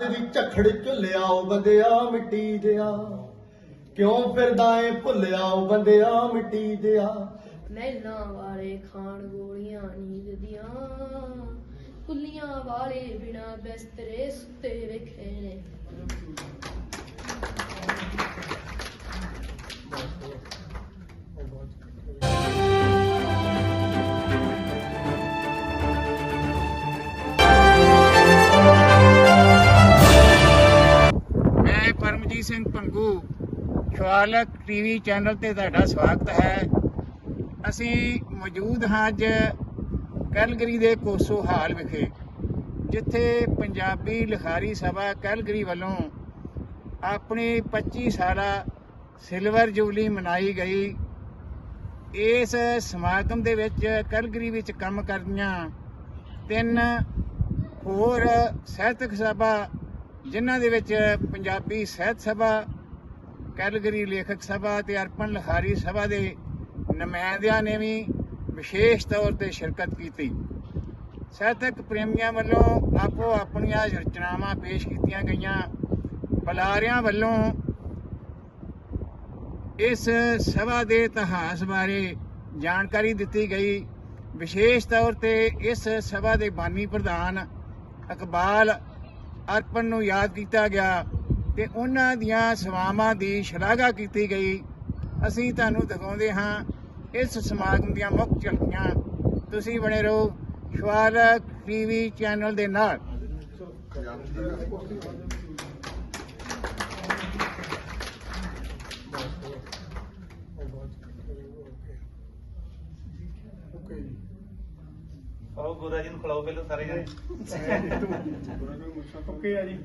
ਦੀ ਝਖੜ ਝੁੱਲਿਆ ਉਹ ਬੰਦਿਆ ਮਿੱਟੀ ਦਿਆ ਕਿਉਂ ਫਿਰਦਾ ਏ ਭੁੱਲਿਆ ਉਹ ਬੰਦਿਆ ਮਿੱਟੀ ਦਿਆ ਮਹਿਲਾਂ ਵਾਲੇ ਖਾਣ ਗੋਲੀਆਂ ਨੀਂਦ ਦੀਆਂ। ਕੁੱਲੀਆਂ ਵਾਲੇ ਬਿਨਾ ਬਿਸਤਰੇ ਸੁੱਤੇ ਵੇਖੇ ਨੇ। ਮੈਂ ਸਿੰਘ ਪੰਗੂ ਸ਼ਵਾਲਕ ਟੀਵੀ ਚੈਨਲ ਤੇ ਤੁਹਾਡਾ ਸਵਾਗਤ ਹੈ। ਅਸੀਂ ਮੌਜੂਦ ਹਾਂ ਅੱਜ ਕੈਲਗਰੀ ਦੇ ਕੋਸੋ ਹਾਲ ਵਿਖੇ, ਜਿੱਥੇ ਪੰਜਾਬੀ ਲਿਖਾਰੀ ਸਭਾ ਕੈਲਗਰੀ ਵੱਲੋਂ ਆਪਣੀ 25 ਸਾਲਾ ਸਿਲਵਰ ਜੁਬਲੀ ਮਨਾਈ ਗਈ। ਇਸ ਸਮਾਗਮ ਦੇ ਵਿੱਚ ਕੈਲਗਰੀ ਵਿੱਚ ਕੰਮ ਕਰਦੀਆਂ ਤਿੰਨ ਹੋਰ ਸਾਹਿਤਕ ਸਭਾ ਜਿਨ੍ਹਾਂ ਦੇ ਵਿੱਚ ਪੰਜਾਬੀ ਸਾਹਿਤ ਸਭਾ, ਕੈਲਗਰੀ ਲੇਖਕ ਸਭਾ ਤੇ ਅਰਪਣ ਲਖਾਰੀ ਸਭਾ ਦੇ ਨੁਮਾਇੰਦਿਆਂ ਨੇ ਵੀ ਵਿਸ਼ੇਸ਼ ਤੌਰ ਤੇ ਸ਼ਿਰਕਤ ਕੀਤੀ। ਸਾਹਿਤਕ ਪ੍ਰੇਮੀਆਂ ਵੱਲੋਂ ਆਪੋ ਆਪਣੀਆਂ ਰਚਨਾਵਾਂ ਪੇਸ਼ ਕੀਤੀਆਂ ਗਈਆਂ। ਬੁਲਾਰਿਆਂ ਵੱਲੋਂ ਇਸ ਸਭਾ ਦੇ ਇਤਿਹਾਸ ਬਾਰੇ ਜਾਣਕਾਰੀ ਦਿੱਤੀ ਗਈ। ਵਿਸ਼ੇਸ਼ ਤੌਰ ਤੇ ਇਸ ਸਭਾ ਦੇ ਬਾਨੀ ਪ੍ਰਧਾਨ ਇਕਬਾਲ ਅਰਪਣ ਨੂੰ ਯਾਦ ਕੀਤਾ ਗਿਆ ਤੇ ਉਹਨਾਂ ਦੀਆਂ ਸੇਵਾਵਾਂ ਦੀ ਸ਼ਲਾਘਾ ਕੀਤੀ ਗਈ। ਅਸੀਂ ਤੁਹਾਨੂੰ ਦਿਖਾਉਂਦੇ ਹਾਂ ਇਸ ਸਮਾਗਮ ਦੀਆਂ ਮੁੱਖ ਝਲਕੀਆਂ। ਤੁਸੀਂ ਬਣੇ ਰਹੋ ਸ਼ਵਾਲਕ ਟੀਵੀ ਚੈਨਲ ਦੇ ਨਾਲ। ਆਓ ਗੋਰਾ ਜੀ ਨੂੰ ਖਿਲਾਓ ਪਹਿਲਾਂ ਸਾਰੇ ਜਣੇ। ਪੱਕੇ ਆ ਜੀ।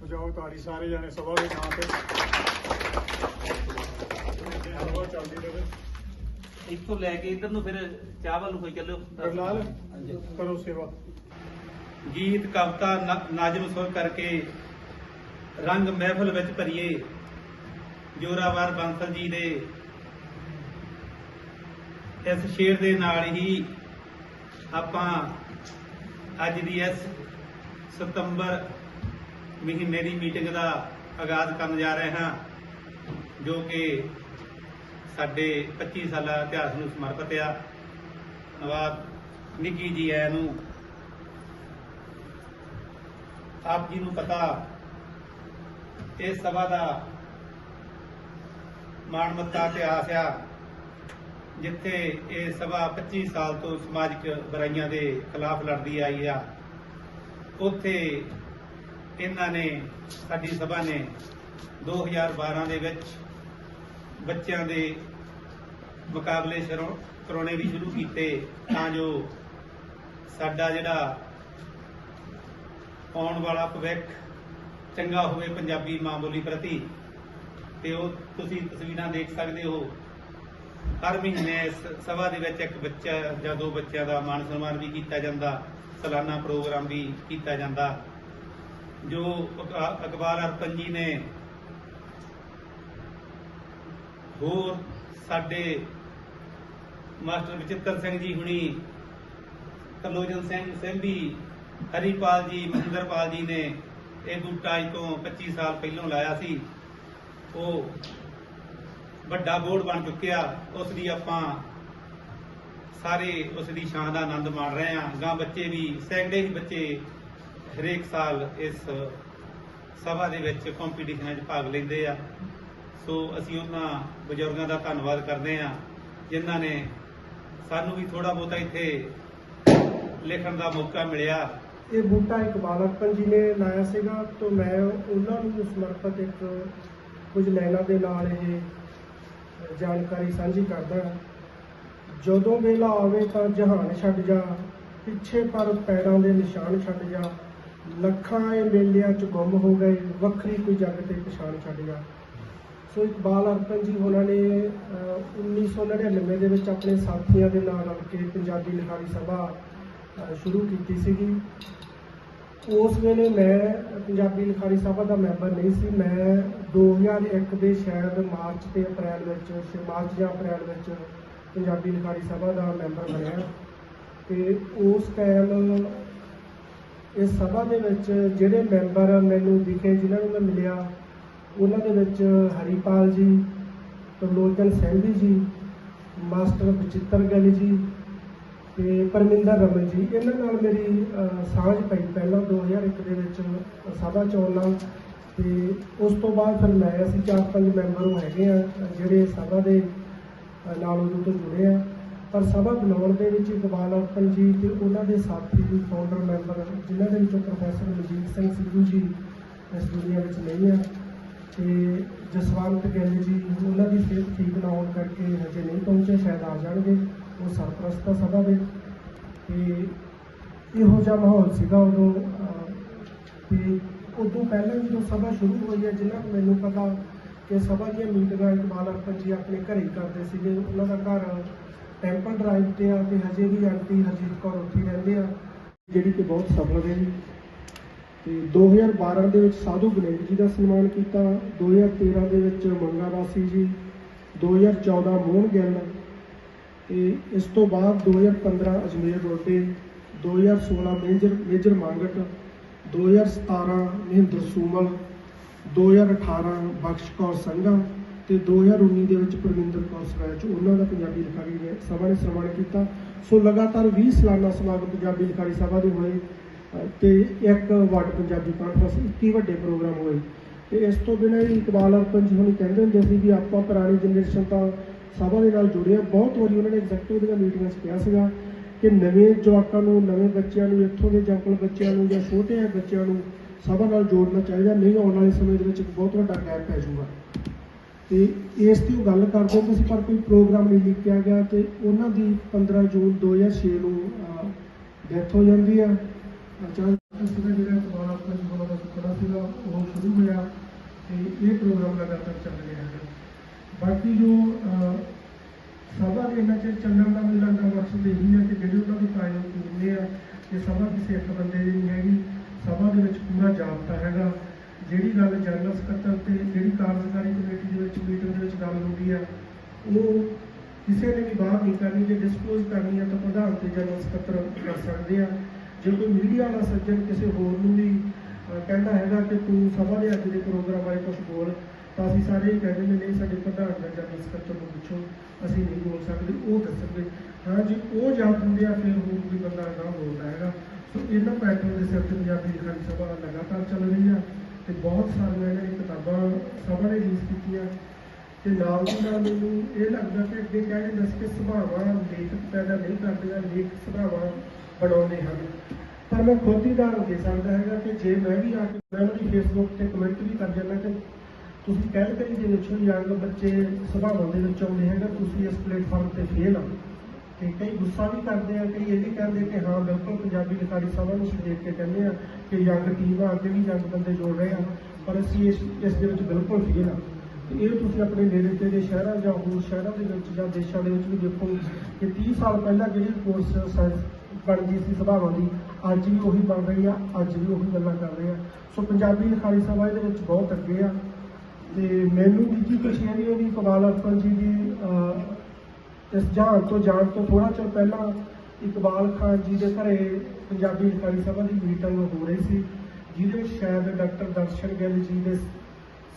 ਵਜਾਓ ਤਾੜੀ ਸਾਰੇ ਜਾਣੇ ਸਭਾ ਦੇ ਨਾਂ ਤੇ। ਸਭਾ ਚੱਲਦੀ ਰਹੇ। ਇੱਥੋਂ ਲੈ ਕੇ ਇੱਧਰ ਨੂੰ ਫਿਰ ਚਾਹ ਵੱਲ ਨੂੰ ਕੋਈ ਚੱਲਿਓ ਕਰਨਾਲ ਕਰੋ ਸੇਵਾ। ਗੀਤ ਕਵਿਤਾ ਨਾਜ਼ਮ ਸੁਰ ਕਰਕੇ ਰੰਗ ਮਹਿਫਲ ਵਿੱਚ ਭਰੀਏ। ਜੋਰਾਵਰ ਬਾਂਸਲ ਜੀ ਦੇ। ਇਸ ਸ਼ੇਰ ਦੇ ਨਾਲ ਹੀ ਆਪਾਂ ਅੱਜ ਦੀ ਇਸ ਸਤੰਬਰ ਮਹੀਨੇ ਦੀ ਮੀਟਿੰਗ ਦਾ ਆਗਾਜ਼ ਕਰਨ ਜਾ ਰਹੇ ਹਾਂ, ਜੋ ਕਿ ਸਾਡੇ 25 ਸਾਲਾ ਇਤਿਹਾਸ ਨੂੰ ਸਮਰਪਿਤ ਆ। ਨਵਾਬ ਨਿੱਕੀ ਜੀ ਐ ਨੂੰ ਆਪ ਜੀ ਨੂੰ ਪਤਾ, ਇਸ ਸਭਾ ਦਾ ਮਾਣ ਮੱਤਾ ਇਤਿਹਾਸ ਆ। ਜਿੱਥੇ ਇਹ ਸਭਾ 25 ਸਾਲ ਤੋਂ ਸਮਾਜਿਕ ਬੁਰਾਈਆਂ ਦੇ ਖਿਲਾਫ ਲੜਦੀ ਆਈ ਆ, ਉੱਥੇ ਇਹਨਾਂ ਨੇ, ਸਾਡੀ ਸਭਾ ਨੇ 2012 ਦੇ ਵਿੱਚ ਬੱਚਿਆਂ ਦੇ ਮੁਕਾਬਲੇ ਸ਼ੁਰੂ ਕਰਾਉਣੇ ਵੀ ਸ਼ੁਰੂ ਕੀਤੇ ਤਾਂ ਜੋ ਸਾਡਾ ਜਿਹੜਾ ਆਉਣ ਵਾਲਾ ਭਵਿੱਖ ਚੰਗਾ ਹੋਵੇ ਪੰਜਾਬੀ ਮਾਂ ਬੋਲੀ ਪ੍ਰਤੀ। ਤੇ ਉਹ ਤੁਸੀਂ ਤਸਵੀਰਾਂ ਦੇਖ ਸਕਦੇ ਹੋ। ਹਰ ਮਹੀਨੇ ਇਸ ਸਭਾ ਦੇ ਵਿੱਚ ਇੱਕ ਬੱਚਾ ਜਾਂ ਦੋ ਬੱਚਿਆਂ ਦਾ ਮਾਨ ਸਨਮਾਨ ਵੀ ਕੀਤਾ ਜਾਂਦਾ, ਸਾਲਾਨਾ ਪ੍ਰੋਗਰਾਮ ਵੀ ਕੀਤਾ ਜਾਂਦਾ। ਜੋ ਅਕਬਾਰ ਅਰਪਨ ਜੀ ਨੇ ਹੋਰ ਸਾਡੇ ਮਾਸਟਰ ਵਿਚਿੱਤਰ ਸਿੰਘ ਜੀ ਹੁਣੀ ਕਲੋਜਨ ਸਿੰਘ, ਸਿੰਘੀ ਹਰੀਪਾਲ ਜੀ ਮਹਿੰਦਰਪਾਲ ਜੀ ਨੇ ਇਹ ਬੂਟਾ ਅੱਜ ਤੋਂ 25 ਸਾਲ ਪਹਿਲਾਂ ਲਾਇਆ ਸੀ। ਉਹ ਵੱਡਾ ਬੋਰਡ ਬਣ ਚੁੱਕਿਆ ਉਸ ਦੀ ਆਪਾਂ ਸਾਰੇ ਉਸ ਦੀ ਸ਼ਾਨ ਦਾ ਆਨੰਦ ਮਾਣ ਰਹੇ ਹਾਂ। ਗਾਂ ਬੱਚੇ ਵੀ, ਸੈਂਕੜੇ ਹੀ ਬੱਚੇ ਹਰੇਕ ਸਾਲ ਇਸ ਸਭਾ ਦੇ ਵਿੱਚ ਕੰਪੀਟੀਸ਼ਨਾਂ 'ਚ ਭਾਗ ਲੈਂਦੇ ਆ। ਸੋ ਅਸੀਂ ਉਹਨਾਂ ਬਜ਼ੁਰਗਾਂ ਦਾ ਧੰਨਵਾਦ ਕਰਦੇ ਹਾਂ, ਜਿਨ੍ਹਾਂ ਨੇ ਸਾਨੂੰ ਵੀ ਥੋੜਾ ਬਹੁਤਾ ਇੱਥੇ ਲਿਖਣ ਦਾ ਮੌਕਾ ਮਿਲਿਆ। ਇਹ ਬੂਟਾ ਇਕਬਾਲ ਅਰਪਨ ਜੀ ਨੇ ਲਾਇਆ ਸੀਗਾ, ਤੋਂ ਮੈਂ ਉਹਨਾਂ ਨੂੰ ਸਮਰਪਿਤ ਇੱਕ ਕੁਝ ਲਾਈਨਾਂ ਦੇ ਨਾਲ ਇਹ ਜਾਣਕਾਰੀ ਸਾਂਝੀ ਕਰਦਾ ਜਦੋਂ ਵੇਲਾ ਆਵੇ ਤਾਂ ਜਹਾਨ ਛੱਡ ਜਾ ਪਿੱਛੇ ਪਰ ਪੈਰਾਂ ਦੇ ਨਿਸ਼ਾਨ ਛੱਡ ਜਾ। ਲੱਖਾਂ ਇਹ ਮੇਲਿਆਂ ਚ ਗੁੰਮ ਹੋ ਗਏ ਵੱਖਰੀ ਕੋਈ ਜੱਗ ਤੇ ਪਛਾਣ ਛੱਡ ਜਾ। ਸੋ ਇਕਬਾਲ ਅਰਪਨ ਜੀ ਉਹਨਾਂ ਨੇ ਅਹ, 1999 ਦੇ ਵਿੱਚ ਆਪਣੇ ਸਾਥੀਆਂ ਦੇ ਨਾਲ ਰਲ ਕੇ ਪੰਜਾਬੀ ਲਿਖਾਰੀ ਸਭਾ ਸ਼ੁਰੂ ਕੀਤੀ ਸੀਗੀ। ਉਸ ਵੇਲੇ ਮੈਂ ਪੰਜਾਬੀ ਲਿਖਾਰੀ ਸਭਾ ਦਾ ਮੈਂਬਰ ਨਹੀਂ ਸੀ। ਮੈਂ 2001 ਦੇ ਸ਼ਾਇਦ ਮਾਰਚ ਤੇ ਅਪ੍ਰੈਲ ਵਿੱਚ ਸ਼ਾਇਦ ਮਾਰਚ ਜਾਂ ਅਪ੍ਰੈਲ ਵਿੱਚ ਪੰਜਾਬੀ ਲਿਖਾਰੀ ਸਭਾ ਦਾ ਮੈਂਬਰ ਬਣਿਆ। ਤੇ ਉਸ ਟਾਈਮ ਇਸ ਸਭਾ ਦੇ ਵਿੱਚ ਜਿਹੜੇ ਮੈਂਬਰ ਮੈਨੂੰ ਦਿਖੇ, ਜਿਨ੍ਹਾਂ ਨੂੰ ਮੈਂ ਮਿਲਿਆ, ਉਹਨਾਂ ਦੇ ਵਿੱਚ ਹਰੀਪਾਲ ਜੀ ਤਰਲੋਚਨ ਸੈਂਧੀ ਜੀ, ਮਾਸਟਰ ਬਚਿੱਤਰ ਗਿੱਲ ਜੀ ਤੇ ਪਰਮਿੰਦਰ ਰਮਨ ਜੀ, ਇਹਨਾਂ ਨਾਲ ਮੇਰੀ ਸਾਂਝ ਪਈ ਪਹਿਲਾਂ 2001 ਦੇ ਵਿੱਚ ਸਭਾ ਚੋਣਾਂ ਤੇ ਉਸ ਤੋਂ ਬਾਅਦ ਫਿਰ ਮੈਂ, ਅਸੀਂ ਚਾਰ ਪੰਜ ਮੈਂਬਰ ਹੈਗੇ ਆ, ਜਿਹੜੇ ਸਭਾ ਦੇ ਨਾਲ ਉਹਦੇ ਤੋਂ ਜੁੜੇ ਆ। ਪਰ ਸਭਾ ਬਣਾਉਣ ਦੇ ਵਿੱਚ ਇਕਬਾਲ ਅਰਪਨ ਜੀ ਤੇ ਉਹਨਾਂ ਦੇ ਸਾਥੀ ਵੀ ਫਾਊਂਡਰ ਮੈਂਬਰ ਜਿਨ੍ਹਾਂ ਦੇ ਵਿੱਚੋਂ ਪ੍ਰੋਫੈਸਰ ਮਨਜੀਤ ਸਿੰਘ ਸਿੱਧੂ ਜੀ ਇਸ ਦੁਨੀਆ ਵਿੱਚ ਨਹੀਂ ਆ। ਤੇ ਜਸਵੰਤ ਗਿੱਲ ਜੀ, ਉਹਨਾਂ ਦੀ ਸਿਹਤ ਠੀਕ ਨਾ ਹੋਣ ਕਰਕੇ ਹਜੇ ਨਹੀਂ ਪਹੁੰਚੇ, ਸ਼ਾਇਦ ਆ ਜਾਣਗੇ। ਉਹ ਸਰਪ੍ਰਸਤ ਆ ਸਭਾ ਦੇ ਤੇ ਇਹੋ ਜਿਹਾ ਮਾਹੌਲ ਸੀਗਾ ਉਦੋਂ ਅਹ, ਤੇ ਉਦੋਂ ਪਹਿਲਾਂ ਜਦੋਂ ਸਭਾ ਸ਼ੁਰੂ ਹੋਈ ਹੈ ਜਿੰਨਾ ਕੁ ਮੈਨੂੰ ਪਤਾ ਕਿ ਸਭਾ ਦੀਆਂ ਮੀਟਿੰਗਾਂ ਇਕਬਾਲ ਅਰਪਨ ਜੀ ਆਪਣੇ ਘਰੇ ਹੀ ਕਰਦੇ ਸੀਗੇ ਉਹਨਾਂ ਦਾ ਘਰ ਟੈਂਪਲ ਡਰਾਈਵ ਤੇ ਆ ਤੇ ਹਜੇ ਵੀ ਆਂਟੀ ਹਰਜੀਤ ਕੌਰ ਉੱਥੇ ਰਹਿੰਦੇ ਆ। ਜਿਹੜੀ ਕਿ ਬਹੁਤ ਸਫਲ ਰਹੀ ਤੇ 2012 ਦੇ ਵਿੱਚ ਸਾਧੂ ਗਣੇਸ਼ ਜੀ ਦਾ ਸਨਮਾਨ ਕੀਤਾ 2013 ਦੇ ਵਿੱਚ ਮੰਗਾ ਵਾਸੀ ਜੀ 2014 ਮੋਹਨ ਗਿੱਲ ਤੇ ਇਸ ਤੋਂ ਬਾਅਦ 2015 ਅਜਮੇਰ ਰੋਡੇ 2016 ਮੇਜਰ ਮੇਜਰ ਮੰਗਟ 2017 ਮਹਿੰਦਰ ਸੂਮਲ 2018 ਬਖਸ਼ ਕੌਰ ਸੰਘਾ ਤੇ 2019 ਦੇ ਵਿੱਚ ਪਰਮਿੰਦਰ ਕੌਰ ਸਰੈਚ ਉਹਨਾਂ ਦਾ ਪੰਜਾਬੀ ਲਿਖਾਰੀ ਨੇ ਸਭਾ ਨੇ ਸਨਮਾਨ ਕੀਤਾ। ਸੋ ਲਗਾਤਾਰ 20 ਸਾਲਾਨਾ ਸਮਾਗਮ ਪੰਜਾਬੀ ਲਿਖਾਰੀ ਸਭਾ ਦੇ ਹੋਏ, ਅਹ, ਤੇ ਇੱਕ ਵਰਡ ਪੰਜਾਬੀ ਕਾਨਫਰੰਸ 21 ਵੱਡੇ ਪ੍ਰੋਗਰਾਮ ਹੋਏ। ਤੇ ਇਸ ਤੋਂ ਬਿਨਾਂ ਹੀ ਇਕਬਾਲ ਅਰਪਨ ਜੀ ਹੁਣੀ ਕਹਿੰਦੇ ਹੁੰਦੇ ਸੀ ਵੀ ਆਪਾਂ ਪੁਰਾਣੀ ਜਨਰੇਸ਼ਨ ਤਾਂ ਸਭਾ ਦੇ ਨਾਲ ਜੁੜੇ ਆ ਬਹੁਤ ਵਾਰੀ ਉਹਨਾਂ ਨੇ ਐਗਜ਼ੈਕਟਿਵ ਦੀਆਂ ਮੀਟਿੰਗਾਂ 'ਚ ਕਿਹਾ ਸੀਗਾ ਕਿ ਨਵੇਂ ਜਵਾਕਾਂ ਨੂੰ, ਨਵੇਂ ਬੱਚਿਆਂ ਨੂੰ, ਇੱਥੋਂ ਦੇ ਜੰਗਲ ਬੱਚਿਆਂ ਨੂੰ ਜਾਂ ਛੋਟੇ ਜਿਹੇ ਬੱਚਿਆਂ ਨੂੰ ਸਭਾ ਨਾਲ ਜੋੜਨਾ ਚਾਹੀਦਾ। ਨਹੀਂ, ਆਉਣ ਵਾਲੇ ਸਮੇਂ ਦੇ ਵਿੱਚ ਇੱਕ ਬਹੁਤ ਵੱਡਾ ਗੈਪ ਪੈ ਜਾਊਗਾ। ਤੇ ਇਸ ਦੀ ਉਹ ਗੱਲ ਕਰਦੇ ਹੁੰਦੇ ਸੀ, ਪਰ ਕੋਈ ਪ੍ਰੋਗਰਾਮ ਨਹੀਂ ਲਿਖਿਆ ਗਿਆ ਤੇ ਉਹਨਾਂ ਦੀ 15 ਜੂਨ 2006 ਨੂੰ ਡੈਥ ਹੋ ਜਾਂਦੀ ਆ। ਅਚਾਨਕ ਸੀਗਾ ਜਿਹੜਾ ਇਕਬਾਲ ਅਰਪਨ ਜੀ ਦਾ ਸੁਪਨਾ ਸੀਗਾ, ਉਹ ਸ਼ੁਰੂ ਹੋਇਆ ਤੇ ਇਹ ਪ੍ਰੋਗਰਾਮ ਲਗਾਤਾਰ ਚੱਲ ਰਿਹਾ ਬਾਕੀ ਜੋ ਸਭਾ ਦੇ ਇਹਨਾਂ ਚ ਚੱਲਣ ਦਾ ਮਿਲਣ ਦਾ ਮਕਸਦ ਇਹ ਹੈ ਕਿ ਜਿਹੜੇ ਉਹਨਾਂ ਦੇ ਕਾਇਮ ਕੀਤੇ ਆ ਕਿ ਸਭਾ ਕਿਸੇ ਇੱਕ ਬੰਦੇ ਦੀ ਨਹੀਂ ਹੈਗੀ। ਸਭਾ ਦੇ ਵਿੱਚ ਪੂਰਾ ਜਾਬਤਾ ਹੈਗਾ। ਜਿਹੜੀ ਗੱਲ ਜਨਰਲ ਸਕੱਤਰ ਤੇ ਜਿਹੜੀ ਕਾਰਜਕਾਰੀ ਕਮੇਟੀ ਦੇ ਵਿੱਚ ਮੀਟਿੰਗ ਦੇ ਵਿੱਚ ਗੱਲ ਹੁੰਦੀ ਆ, ਉਹ ਕਿਸੇ ਨੇ ਵੀ ਬਾਹਰ ਨਹੀਂ ਕਰਨੀ, ਜੇ ਡਿਸਪੋਜ਼ ਕਰਨੀ ਹੈ ਤਾਂ ਪ੍ਰਧਾਨ ਤੇ ਜਨਰਲ ਸਕੱਤਰ ਕਰ ਸਕਦੇ ਆ। ਜੇ ਕੋਈ ਮੀਡੀਆ ਵਾਲਾ ਸੱਜਣ ਕਿਸੇ ਹੋਰ ਨੂੰ ਵੀ ਕਹਿੰਦਾ ਹੈਗਾ ਕਿ ਤੂੰ ਸਭਾ ਦੇ ਅੱਜ ਦੇ ਪ੍ਰੋਗਰਾਮ ਬਾਰੇ ਕੁਝ ਬੋਲ ਤਾਂ ਅਸੀਂ ਸਾਰੇ ਹੀ ਕਹਿੰਦੇ ਨੇ, ਨਹੀਂ ਸਾਡੇ ਪ੍ਰਧਾਨ ਦਾ ਜਾਂ ਇਸ ਸਕੱਤਰ ਨੂੰ ਪੁੱਛੋ, ਅਸੀਂ ਨਹੀਂ ਬੋਲ ਸਕਦੇ, ਉਹ ਦੱਸਣਗੇ। ਹਾਂ ਜੀ, ਉਹ ਯਾਦ ਹੁੰਦੇ ਆ, ਫਿਰ ਹੋਰ ਕੋਈ ਬੰਦਾ ਨਾ ਬੋਲਦਾ ਹੈਗਾ। ਸੋ ਇਹਨਾਂ ਪੈਟਰਨ ਦੇ ਸਿਰ ਤੇ ਪੰਜਾਬੀ ਲਿਖਣ ਸਭਾ ਲਗਾਤਾਰ ਚੱਲ ਰਹੀ ਆ ਤੇ ਬਹੁਤ ਸਾਰੀਆਂ ਇਹਨਾਂ ਨੇ ਕਿਤਾਬਾਂ ਸਭਾ ਨੇ ਰਿਲੀਜ਼ ਕੀਤੀਆਂ। ਤੇ ਨਾਲ ਦੀ ਨਾਲ ਮੈਨੂੰ ਇਹ ਲੱਗਦਾ ਕਿ ਅੱਗੇ ਕਹਿ ਦਿੰਦਾ ਸੀ ਕਿ ਸੁਭਾਵਾਂ ਲੇਖਕ ਪੈਦਾ ਨਹੀਂ ਕਰਦੀਆਂ ਲੇਖ ਸੁਭਾਵਾਂ ਬਣਾਉਂਦੇ ਹਨ। ਪਰ ਮੈਂ ਖੁਦ ਹੀ ਉਦਾਹਰਨ ਦੇ ਸਕਦਾ ਹੈਗਾ ਕਿ ਜੇ ਮੈਂ ਵੀ ਆ ਕੇ ਮੈਂ ਉਹਦੀ ਫੇਸਬੁੱਕ ਤੇ ਕਮੈਂਟ ਵੀ ਕਰ ਜਾਂਦਾ ਕਿ ਤੁਸੀਂ ਕੈਲਕਰੀ ਦੇ ਵਿੱਚੋਂ ਯੰਗ ਬੱਚੇ ਸੁਭਾਵਾਂ ਦੇ ਵਿੱਚ ਆਉਂਦੇ ਹੈਗਾ, ਤੁਸੀਂ ਇਸ ਪਲੇਟਫਾਰਮ ਤੇ ਫੇਲ ਆ ਤੇ ਕਈ ਗੁੱਸਾ ਵੀ ਕਰਦੇ ਆ, ਕਈ ਇਹ ਵੀ ਕਹਿੰਦੇ ਕਿ ਹਾਂ, ਬਿਲਕੁਲ ਪੰਜਾਬੀ ਲਿਖਾਰੀ ਸਭਾ ਨੂੰ ਅਸੀਂ ਦੇਖ ਕੇ ਕਹਿੰਦੇ ਆ ਕਿ ਯੰਗ ਟੀਮ ਆ, ਅੱਗੇ ਵੀ ਯੰਗ ਬੰਦੇ ਜੋੜ ਰਹੇ ਆ, ਪਰ ਅਸੀਂ ਇਸ ਇਸ ਦੇ ਵਿੱਚ ਬਿਲਕੁਲ ਫੇਲ ਆ। ਤੇ ਇਹ ਤੁਸੀਂ ਆਪਣੇ ਨੇੜੇ ਤੇੜੇ ਸ਼ਹਿਰਾਂ ਜਾਂ ਹੋਰ ਸ਼ਹਿਰਾਂ ਦੇ ਵਿੱਚ ਜਾਂ ਦੇਸ਼ਾਂ ਦੇ ਵਿੱਚ ਵੀ ਦੇਖੋ ਕਿ 30 ਸਾਲ ਪਹਿਲਾਂ ਜਿਹੜੀ ਕੋਰਸ ਬਣ ਗਈ ਸੀ ਸੁਭਾਵਾਂ ਦੀ, ਅੱਜ ਵੀ ਉਹੀ ਬਣ ਰਹੀ ਆ, ਅੱਜ ਵੀ ਉਹੀ ਗੱਲਾਂ ਕਰ ਰਹੇ ਆ। ਸੋ ਪੰਜਾਬੀ ਲਿਖਾਰੀ ਸਭਾ ਇਹਦੇ ਵਿੱਚ ਬਹੁਤ ਅੱਗੇ ਆ। ਤੇ ਮੈਨੂੰ ਨਿੱਜੀ ਖੁਸ਼ੀ ਹੈ ਵੀ ਇਕਬਾਲ ਅਰਪਨ ਜੀ ਦੀ ਇਸ ਜਹਾਨ ਤੋਂ ਜਾਣ ਤੋਂ ਥੋੜਾ ਚਿਰ ਪਹਿਲਾਂ ਇਕਬਾਲ ਖਾਨ ਜੀ ਦੇ ਘਰੇ ਪੰਜਾਬੀ ਲਿਖਾਰੀ ਸਭਾ ਦੀ ਮੀਟਿੰਗ ਹੋ ਰਹੀ ਸੀ, ਜਿਹਦੇ ਵਿੱਚ ਸ਼ਾਇਦ ਡਾਕਟਰ ਦਰਸ਼ਨ ਗਿੱਲ ਜੀ ਦੇ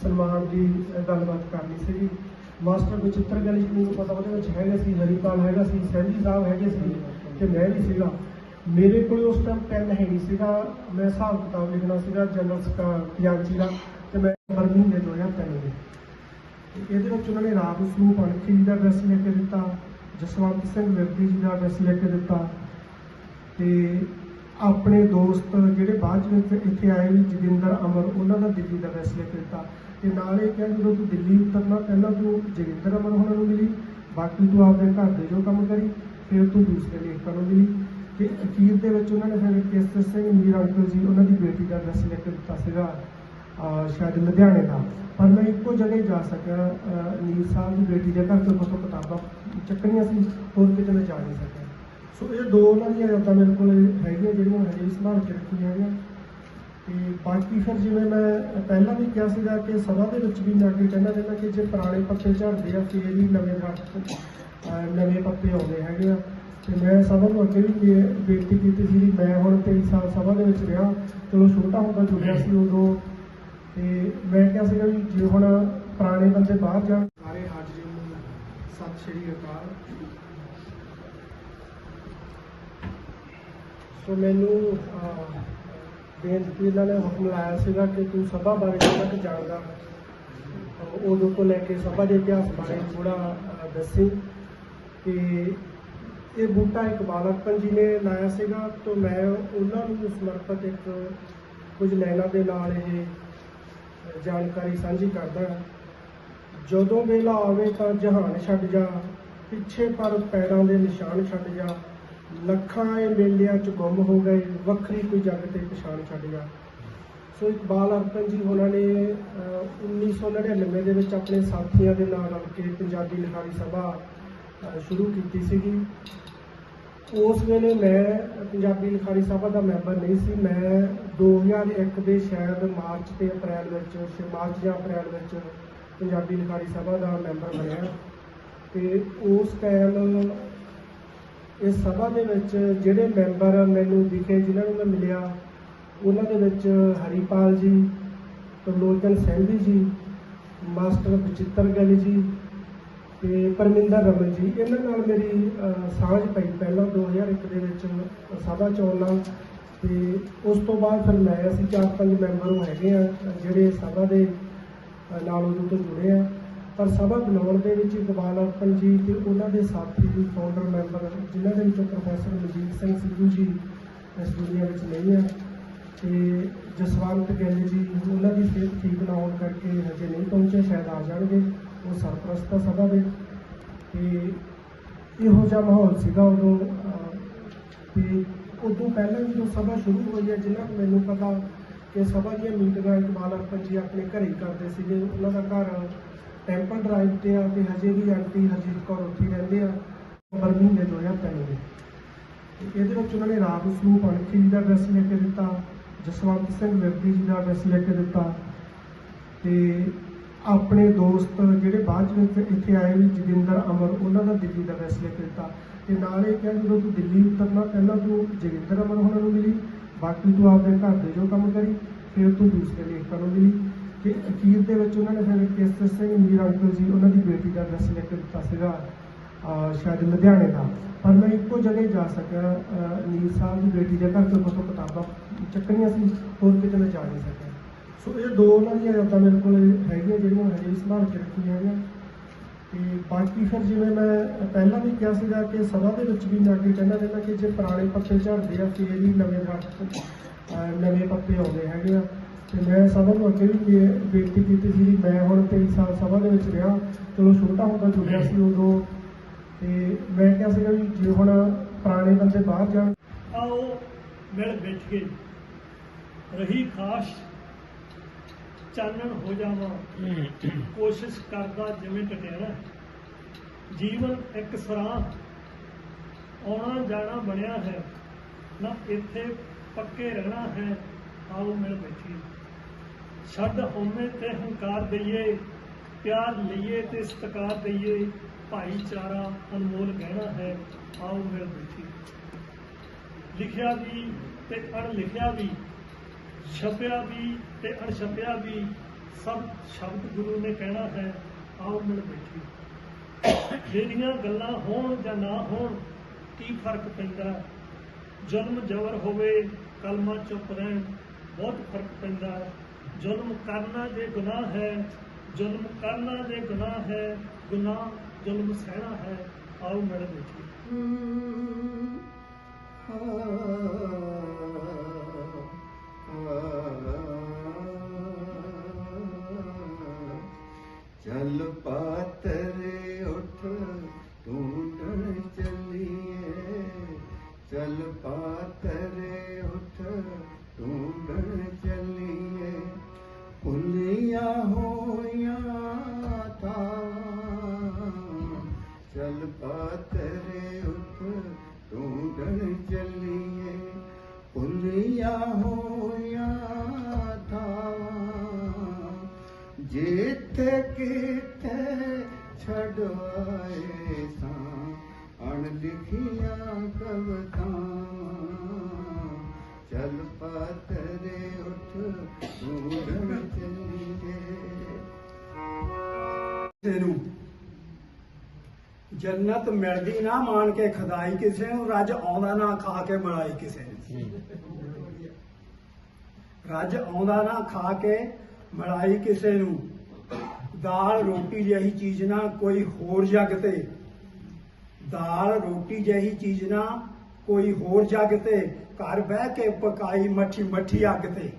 ਸਨਮਾਨ ਦੀ ਗੱਲਬਾਤ ਕਰਨੀ ਸੀਗੀ। ਮਾਸਟਰ ਬਚਿੱਤਰ ਗਿੱਲ ਜੀ ਨੂੰ ਪਤਾ ਉਹਦੇ ਵਿੱਚ ਹੈਗੇ ਸੀ, ਹਰੀਪਾਲ ਹੈਗਾ ਸੀ, ਸੈਂਡੀ ਸਾਹਿਬ ਹੈਗੇ ਸੀ ਤੇ ਮੈਂ ਵੀ ਸੀਗਾ। ਮੇਰੇ ਕੋਲ ਉਸ ਟਾਈਮ ਪੈਨ ਹੈ ਨਹੀਂ ਸੀਗਾ, ਮੈਂ ਹਿਸਾਬ ਕਿਤਾਬ ਲਿਖਣਾ ਸੀਗਾ, ਜਨਰਲ ਸਕਾ ਖਜ਼ਾਨਚੀ ਦਾ। ਤੇ ਮੈਂ ਫਰਵਰੀ ਦੇ 2003 ਦੇ। ਤੇ ਇਹਦੇ ਵਿੱਚ ਉਹਨਾਂ ਨੇ ਰਾਤ ਸਰੂਪ ਅਣਖੀ ਜੀ ਦਾ ਐਡਰੈਸ ਲੈ ਕੇ ਦਿੱਤਾ, ਜਸਵੰਤ ਸਿੰਘ ਵਿਰਦੀ ਜੀ ਦਾ ਐਡਰੈਸ ਲੈ ਕੇ ਦਿੱਤਾ ਤੇ ਆਪਣੇ ਦੋਸਤ ਜਿਹੜੇ ਬਾਅਦ ਵਿੱਚ ਇੱਥੇ ਆਏ ਵੀ ਜਗਿੰਦਰ ਅਮਰ ਉਹਨਾਂ ਦਾ ਦਿੱਲੀ ਦਾ ਐਡਰੈਸ ਲੈ ਕੇ ਦਿੱਤਾ। ਤੇ ਨਾਲ ਇਹ ਕਹਿੰਦੇ ਜਦੋਂ ਤੂੰ ਦਿੱਲੀ ਉਤਰਨਾ, ਪਹਿਲਾਂ ਤੂੰ ਜਗਿੰਦਰ ਅਮਰ ਉਹਨਾਂ ਨੂੰ ਮਿਲੀ, ਬਾਕੀ ਤੂੰ ਆਪਣੇ ਘਰ ਦੇ ਜੋ ਕੰਮ ਕਰੀ, ਫਿਰ ਤੂੰ ਦੂਸਰੇ ਲੇਖਕਾਂ ਨੂੰ ਮਿਲੀ। ਤੇ ਅਖੀਰ ਦੇ ਵਿੱਚ ਉਹਨਾਂ ਨੇ ਫਿਰ ਕੇਸਰ ਸਿੰਘ, ਮੀਰ ਅੰਕਲ ਜੀ, ਉਹਨਾਂ ਦੀ ਬੇਟੀ ਦਾ ਐਡਰੈਸ ਲੈ ਕੇ ਦਿੱਤਾ ਸੀਗਾ। ਸ਼ਾਇਦ ਲੁਧਿਆਣੇ ਦਾ। ਪਰ ਮੈਂ ਇੱਕੋ ਜਗ੍ਹਾ ਹੀ ਜਾ ਸਕਿਆ, ਅਹ ਸਾਹਿਬ ਦੀ ਬੇਟੀ ਦੇ ਘਰ ਤੋਂ ਫੋਟੋ ਕਿਤਾਬਾਂ ਚੱਕਣੀਆਂ ਸੀ, ਹੋਰ ਕਿਤੇ ਮੈਂ ਜਾ ਨਹੀਂ ਸਕਿਆ। ਸੋ ਇਹ ਦੋ ਉਹਨਾਂ ਦੀਆਂ ਯਾਦਾਂ ਮੇਰੇ ਕੋਲ ਹੈਗੀਆਂ, ਜਿਹੜੀਆਂ ਹਜੇ ਸੰਭਾਲ ਕੇ ਰੱਖੀਆਂ ਹੈਗੀਆਂ। ਤੇ ਬਾਕੀ ਫਿਰ ਜਿਵੇਂ ਮੈਂ ਪਹਿਲਾਂ ਵੀ ਕਿਹਾ ਸੀਗਾ ਕਿ ਸਭਾ ਦੇ ਵਿੱਚ ਵੀ ਜਾ ਕੇ ਕਹਿੰਦਾ ਰਹਿੰਦਾ ਕਿ ਜੇ ਪੁਰਾਣੇ ਪੱਤੇ ਝੜਦੇ ਆ, ਫੇਰ ਹੀ ਨਵੇਂ ਦਰਖਤ ਨਵੇਂ ਪੱਤੇ ਆਉਂਦੇ ਹੈਗੇ ਆ। ਤੇ ਮੈਂ ਸਭਾ ਨੂੰ ਅੱਗੇ ਵੀ ਬੇਨਤੀ ਕੀਤੀ ਸੀ ਵੀ ਮੈਂ ਹੁਣ 23 ਸਾਲ ਸਭਾ ਦੇ ਵਿੱਚ ਰਿਹਾ ਚਲੋ ਛੋਟਾ ਹੁੰਦਾ ਜੁੜਿਆ ਸੀ ਉਦੋਂ ਤੇ ਮੈਂ ਕਿਹਾ ਸੀਗਾ ਵੀ ਜੇ ਹੁਣ ਪੁਰਾਣੇ ਬੰਦੇ ਬਾਹਰ ਜਾਣ ਸਾਰੇ ਹਾਜ਼ਰੀਨ ਨੂੰ ਸਤਿ ਸ਼੍ਰੀ ਅਕਾਲ। ਸੋ ਮੈਨੂੰ ਬੇਨਤੀ ਇਹਨਾਂ ਨੇ ਹੁਕਮ ਲਾਇਆ ਸੀਗਾ ਕਿ ਤੂੰ ਸਭਾ ਬਾਰੇ ਜਿਹੜਾ ਕਿ ਜਾਣਦਾ ਉਦੋਂ ਤੋਂ ਲੈ ਕੇ ਸਭਾ ਦੇ ਇਤਿਹਾਸ ਬਾਰੇ ਥੋੜਾ ਦੱਸੀ। ਕਿ ਇਹ ਬੂਟਾ ਇੱਕ ਬਾਲਕਪਨ ਜੀ ਨੇ ਲਾਇਆ ਸੀਗਾ ਤੋਂ ਮੈਂ ਉਹਨਾਂ ਨੂੰ ਸਮਰਪਿਤ ਇੱਕ ਕੁਝ ਲਾਈਨਾਂ ਦੇ ਨਾਲ ਇਹ ਜਾਣਕਾਰੀ ਸਾਂਝੀ ਕਰਦਾ ਜਦੋਂ ਵੇਲਾ ਆਵੇ ਤਾਂ ਜਹਾਨ ਛੱਡ ਜਾ ਪਿੱਛੇ ਪਰ ਪੈਰਾਂ ਦੇ ਨਿਸ਼ਾਨ ਛੱਡ ਜਾ। ਲੱਖਾਂ ਇਹ ਮੇਲਿਆਂ ਚ ਗੁੰਮ ਹੋ ਗਏ ਵੱਖਰੀ ਕੋਈ ਜੱਗ ਤੇ ਪਛਾਣ ਛੱਡ ਜਾ। ਸੋ ਇਕਬਾਲ ਅਰਪਨ ਜੀ ਉਹਨਾਂ ਨੇ ਅਹ, 1999 ਦੇ ਵਿੱਚ ਆਪਣੇ ਸਾਥੀਆਂ ਦੇ ਨਾਲ ਰਲ ਕੇ ਪੰਜਾਬੀ ਲਿਖਾਰੀ ਸਭਾ ਸ਼ੁਰੂ ਕੀਤੀ ਸੀਗੀ। ਉਸ ਵੇਲੇ ਮੈਂ ਪੰਜਾਬੀ ਲਿਖਾਰੀ ਸਭਾ ਦਾ ਮੈਂਬਰ ਨਹੀਂ ਸੀ। ਮੈਂ 2001 ਦੇ ਸ਼ਾਇਦ ਮਾਰਚ ਤੇ ਅਪ੍ਰੈਲ ਵਿੱਚ ਸ਼ਾਇਦ ਮਾਰਚ ਜਾਂ ਅਪ੍ਰੈਲ ਵਿੱਚ ਪੰਜਾਬੀ ਲਿਖਾਰੀ ਸਭਾ ਦਾ ਮੈਂਬਰ ਬਣਿਆ। ਤੇ ਉਸ ਟਾਈਮ ਇਸ ਸਭਾ ਦੇ ਵਿੱਚ ਜਿਹੜੇ ਮੈਂਬਰ ਮੈਨੂੰ ਦਿਖੇ, ਜਿਨ੍ਹਾਂ ਨੂੰ ਮੈਂ ਮਿਲਿਆ, ਉਹਨਾਂ ਦੇ ਵਿੱਚ ਹਰੀਪਾਲ ਜੀ, ਤਰਲੋਚਨ ਸੈਂਧੀ ਜੀ, ਮਾਸਟਰ ਬਚਿੱਤਰ ਗਿੱਲ ਜੀ ਤੇ ਪਰਮਿੰਦਰ ਰਮਨ ਜੀ, ਇਹਨਾਂ ਨਾਲ ਮੇਰੀ ਸਾਂਝ ਪਈ ਪਹਿਲਾਂ 2001 ਦੇ ਵਿੱਚ ਸਭਾ ਚੋਣਾਂ ਤੇ ਉਸ ਤੋਂ ਬਾਅਦ ਫਿਰ ਮੈਂ ਅਸੀਂ ਚਾਰ ਪੰਜ ਮੈਂਬਰ ਹੈਗੇ ਆ, ਜਿਹੜੇ ਸਭਾ ਦੇ ਨਾਲ ਉਦੋਂ ਤੋਂ ਜੁੜੇ ਆ। ਪਰ ਸਭਾ ਬਣਾਉਣ ਦੇ ਵਿੱਚ ਇਕਬਾਲ ਅਰਪਨ ਜੀ ਤੇ ਉਹਨਾਂ ਦੇ ਸਾਥੀ ਵੀ ਫਾਊਂਡਰ ਮੈਂਬਰ ਜਿਨ੍ਹਾਂ ਦੇ ਵਿੱਚੋਂ ਪ੍ਰੋਫੈਸਰ ਮਨਜੀਤ ਸਿੰਘ ਸਿੱਧੂ ਜੀ ਇਸ ਦੁਨੀਆ ਵਿੱਚ ਨਹੀਂ ਆ। ਤੇ ਜਸਵੰਤ ਗਿੱਲ ਜੀ, ਉਹਨਾਂ ਦੀ ਸਿਹਤ ਠੀਕ ਨਾ ਹੋਣ ਕਰਕੇ ਹਜੇ ਨਹੀਂ ਪਹੁੰਚੇ, ਸ਼ਾਇਦ ਆ ਜਾਣਗੇ। ਉਹ ਸਰਪ੍ਰਸਤ ਆ ਸਭਾ ਦੇ ਤੇ ਇਹੋ ਜਿਹਾ ਮਾਹੌਲ ਸੀਗਾ ਉਦੋਂ ਅਹ, ਤੇ ਉਦੋਂ ਪਹਿਲਾਂ ਜਦੋਂ ਸਭਾ ਸ਼ੁਰੂ ਹੋਈ ਹੈ ਜਿੰਨਾ ਕੁ ਮੈਨੂੰ ਪਤਾ ਕਿ ਸਭਾ ਦੀਆਂ ਮੀਟਿੰਗਾਂ ਇਕਬਾਲ ਅਰਪਨ ਜੀ ਆਪਣੇ ਘਰੇ ਹੀ ਕਰਦੇ ਸੀਗੇ ਉਹਨਾਂ ਦਾ ਘਰ ਟੈਂਪਲ ਡਰਾਈਵ ਤੇ ਆ ਤੇ ਹਜੇ ਵੀ ਆਂਟੀ ਹਰਜੀਤ ਕੌਰ ਉੱਥੇ ਹੀ ਰਹਿੰਦੇ ਆ ਨਵੰਬਰ ਮਹੀਨੇ 2003 ਦੇ ਤੇ ਇਹਦੇ ਵਿੱਚ ਉਹਨਾਂ ਨੇ ਰਾਮ ਸਰੂਪ ਅਣਖੀ ਜੀ ਦਾ ਐਡਰੈਸ ਲੈ ਕੇ ਦਿੱਤਾ ਜਸਵੰਤ ਸਿੰਘ ਵਿਰਦੀ ਜੀ ਦਾ ਐਡਰੈਸ ਲੈ ਕੇ ਦਿੱਤਾ ਤੇ ਆਪਣੇ ਦੋਸਤ ਜਿਹੜੇ ਬਾਅਦ ਵਿੱਚ ਇੱਥੇ ਆਏ ਵੀ ਜੋਗਿੰਦਰ, ਅਮਰ, ਉਹਨਾਂ ਦਾ ਦਿੱਲੀ ਦਾ ਐਡਰੈਸ ਲੈ ਤੇ ਨਾਲ ਇਹ ਕਿਹਾ ਜਦੋਂ ਤੂੰ ਦਿੱਲੀ ਉਤਰਨਾ, ਪਹਿਲਾਂ ਤੂੰ ਜੋਗਿੰਦਰ, ਅਮਰ ਉਹਨਾਂ ਨੂੰ ਮਿਲੀ, ਬਾਕੀ ਤੂੰ ਆਪਣੇ ਘਰ ਦੇ ਜੋ ਕੰਮ ਕਰੀ, ਫਿਰ ਤੂੰ ਦੂਸਰੇ ਲੇਖਕਾਂ ਨੂੰ ਮਿਲੀ। ਤੇ ਅਖੀਰ ਦੇ ਵਿੱਚ ਉਹਨਾਂ ਨੇ ਫਿਰ ਕੇਸਰ ਸਿੰਘ, ਮੀਰ ਅੰਕਲ ਜੀ, ਉਹਨਾਂ ਦੀ ਬੇਟੀ ਦਾ ਐਡਰੈਸ ਲੈ ਦਿੱਤਾ ਸੀਗਾ ਸ਼ਾਇਦ ਲੁਧਿਆਣੇ ਦਾ। ਪਰ ਮੈਂ ਇੱਕੋ ਜਗ੍ਹਾ ਜਾ ਸਕਿਆ, ਅਹ ਸਾਹਿਬ ਦੀ ਬੇਟੀ ਦੇ ਘਰ, ਤੋਂ ਫੋਟੋ ਕਿਤਾਬਾਂ ਚੱਕਣੀਆਂ ਸੀ, ਹੋਰ ਕਿਤੇ ਮੈਂ ਜਾ ਨਹੀਂ ਸਕਿਆ। ਸੋ ਇਹ ਦੋ ਉਹਨਾਂ ਦੀਆਂ ਯਾਦਾਂ ਮੇਰੇ ਕੋਲ ਹੈਗੀਆਂ ਜਿਹੜੀਆਂ ਹਜੇ ਸੰਭਾਲ ਕੇ ਰੱਖੀਆਂ ਹੈਗੀਆਂ ਤੇ ਬਾਕੀ ਫਿਰ ਜਿਵੇਂ ਮੈਂ ਪਹਿਲਾਂ ਵੀ ਕਿਹਾ ਸੀਗਾ ਕਿ ਸਭਾ ਦੇ ਵਿੱਚ ਵੀ ਮੈਂ ਅੱਗੇ ਕਹਿੰਦਾ ਰਹਿੰਦਾ ਕਿ ਜੇ ਪੁਰਾਣੇ ਪੱਤੇ ਝੜਦੇ ਆ, ਫੇਰ ਹੀ ਨਵੇਂ ਦਰਖਤ ਨਵੇਂ ਪੱਤੇ ਆਉਂਦੇ ਹੈਗੇ ਆ। ਤੇ ਮੈਂ ਸਭਾ ਨੂੰ ਅੱਗੇ ਵੀ ਬੇਨਤੀ ਕੀਤੀ ਸੀ ਵੀ ਮੈਂ ਹੁਣ 23 ਸਾਲ ਸਭਾ ਦੇ ਵਿੱਚ ਰਿਹਾ, ਚਲੋ ਛੋਟਾ ਹੁੰਦਾ ਜੁੜਿਆ ਸੀ ਉਦੋਂ। ਤੇ ਮੈਂ ਕਿਹਾ ਸੀਗਾ ਵੀ ਜੇ ਹੁਣ ਪੁਰਾਣੇ ਬੰਦੇ ਬਾਹਰ ਜਾਣ ਆਓ ਮਿਲ ਬੈਠ ਕੇ ਰਹੀ ਖਾਸ ਚਾਨਣ ਹੋ ਜਾਵਾਂ। ਕੋਸ਼ਿਸ਼ ਕਰਦਾ ਜਿਵੇਂ ਟਟਿਆਣਾ ਜੀਵਨ ਇੱਕ ਸਰਾਂ ਆਉਣਾ ਜਾਣਾ ਬਣਿਆ ਹੈ। ਨਾ ਇੱਥੇ ਪੱਕੇ ਰਹਿਣਾ ਹੈ। ਆਓ ਮਿਲ ਬੈਠੀ ਛੱਡ ਹਉਮੈ ਤੇ ਹੰਕਾਰ ਦਈਏ। ਪਿਆਰ ਲਈਏ ਤੇ ਸਤਿਕਾਰ ਦਈਏ। ਭਾਈਚਾਰਾ ਅਨਮੋਲ ਗਹਿਣਾ ਹੈ। ਆਓ ਮਿਲ ਬੈਠੀ ਲਿਖਿਆ ਵੀ ਤੇ ਅਣਲਿਖਿਆ ਵੀ ਛਪਿਆ ਵੀ ਤੇ ਅਣਛਪਿਆ ਵੀ ਸਭ ਸ਼ਬਦ ਗੁਰੂ ਨੇ ਕਹਿਣਾ ਹੈ ਆਓ ਮਿਲ ਬੈਠੀ ਜਿਹੜੀਆਂ ਗੱਲਾਂ ਹੋਣ ਜਾਂ ਨਾ ਹੋਣ ਕੀ ਫ਼ਰਕ ਪੈਂਦਾ ਜ਼ੁਲਮ ਜ਼ਬਰ ਹੋਵੇ ਕਲਮਾ ਚੁੱਪ ਰਹਿਣ ਬਹੁਤ ਫ਼ਰਕ ਪੈਂਦਾ ਜ਼ੁਲਮ ਕਰਨਾ ਜੇ ਗੁਨਾਹ ਹੈ ਜ਼ੁਲਮ ਕਰਨਾ ਜੇ ਗੁਨਾਹ ਹੈ ਗੁਨਾਹ ਜ਼ੁਲਮ ਸਹਿਣਾ ਹੈ ਆਓ ਮਿਲ ਬੈਠੀ ਚੱਲ ਪਾਤਰੇ ਉਠ, ਢੂੰਡਣ ਚੱਲੀਏ। ਚੱਲ ਪਾਤਰੇ ਉਠ, ਢੂੰਡਣ ਚੱਲੀਏ। ਭੁੱਲੀਆਂ ਹੋਈਆਂ ਤਾਂ ਚੱਲ ਪਾਤਰੇ ਉਠ, ਢੂੰਡਣ ਚੱਲੀਏ। ਭੁੱਲੀਆਂ ਹੋਈਆਂ ਤਾਂ ਜਿੱਥੇ ਕਿਤੇ ਛਡਵਾਏ ਸਾਂ ਅਣ ਲਿਖੀਆਂ ਕਵਤਾਵਾਂ ਚੱਲ ਪਾਤਰੇ ਉੱਠ ਢੂੰਡਣ ਚੱਲੀਏ ਜੰਨਤ ਮਿਲਦੀ ਨਾ ਮਾਣ ਕੇ ਖਦਾਈ ਕਿਸੇ ਨੂੰ ਰੱਜ ਆਉਂਦਾ ਨਾ ਖਾ ਕੇ ਮਲਾਈ ਕਿਸੇ ਨੂੰ। ਰੱਜ ਆਉਂਦਾ ਨਾ ਖਾ ਕੇ ਮਲਾਈ ਕਿਸੇ ਨੂੰ। ਦਾਲ ਰੋਟੀ ਜਿਹੀ ਚੀਜ਼ ਨਾ ਕੋਈ ਹੋਰ ਜੱਗ ਤੇ। ਦਾਲ ਰੋਟੀ ਜਿਹੀ ਚੀਜ਼ ਨਾ ਕੋਈ ਹੋਰ ਜੱਗ ਤੇ। ਘਰ ਬਹਿ ਕੇ ਪਕਾਈ ਮੱਠੀ ਮੱਠੀ ਅੱਗ ਤੇ।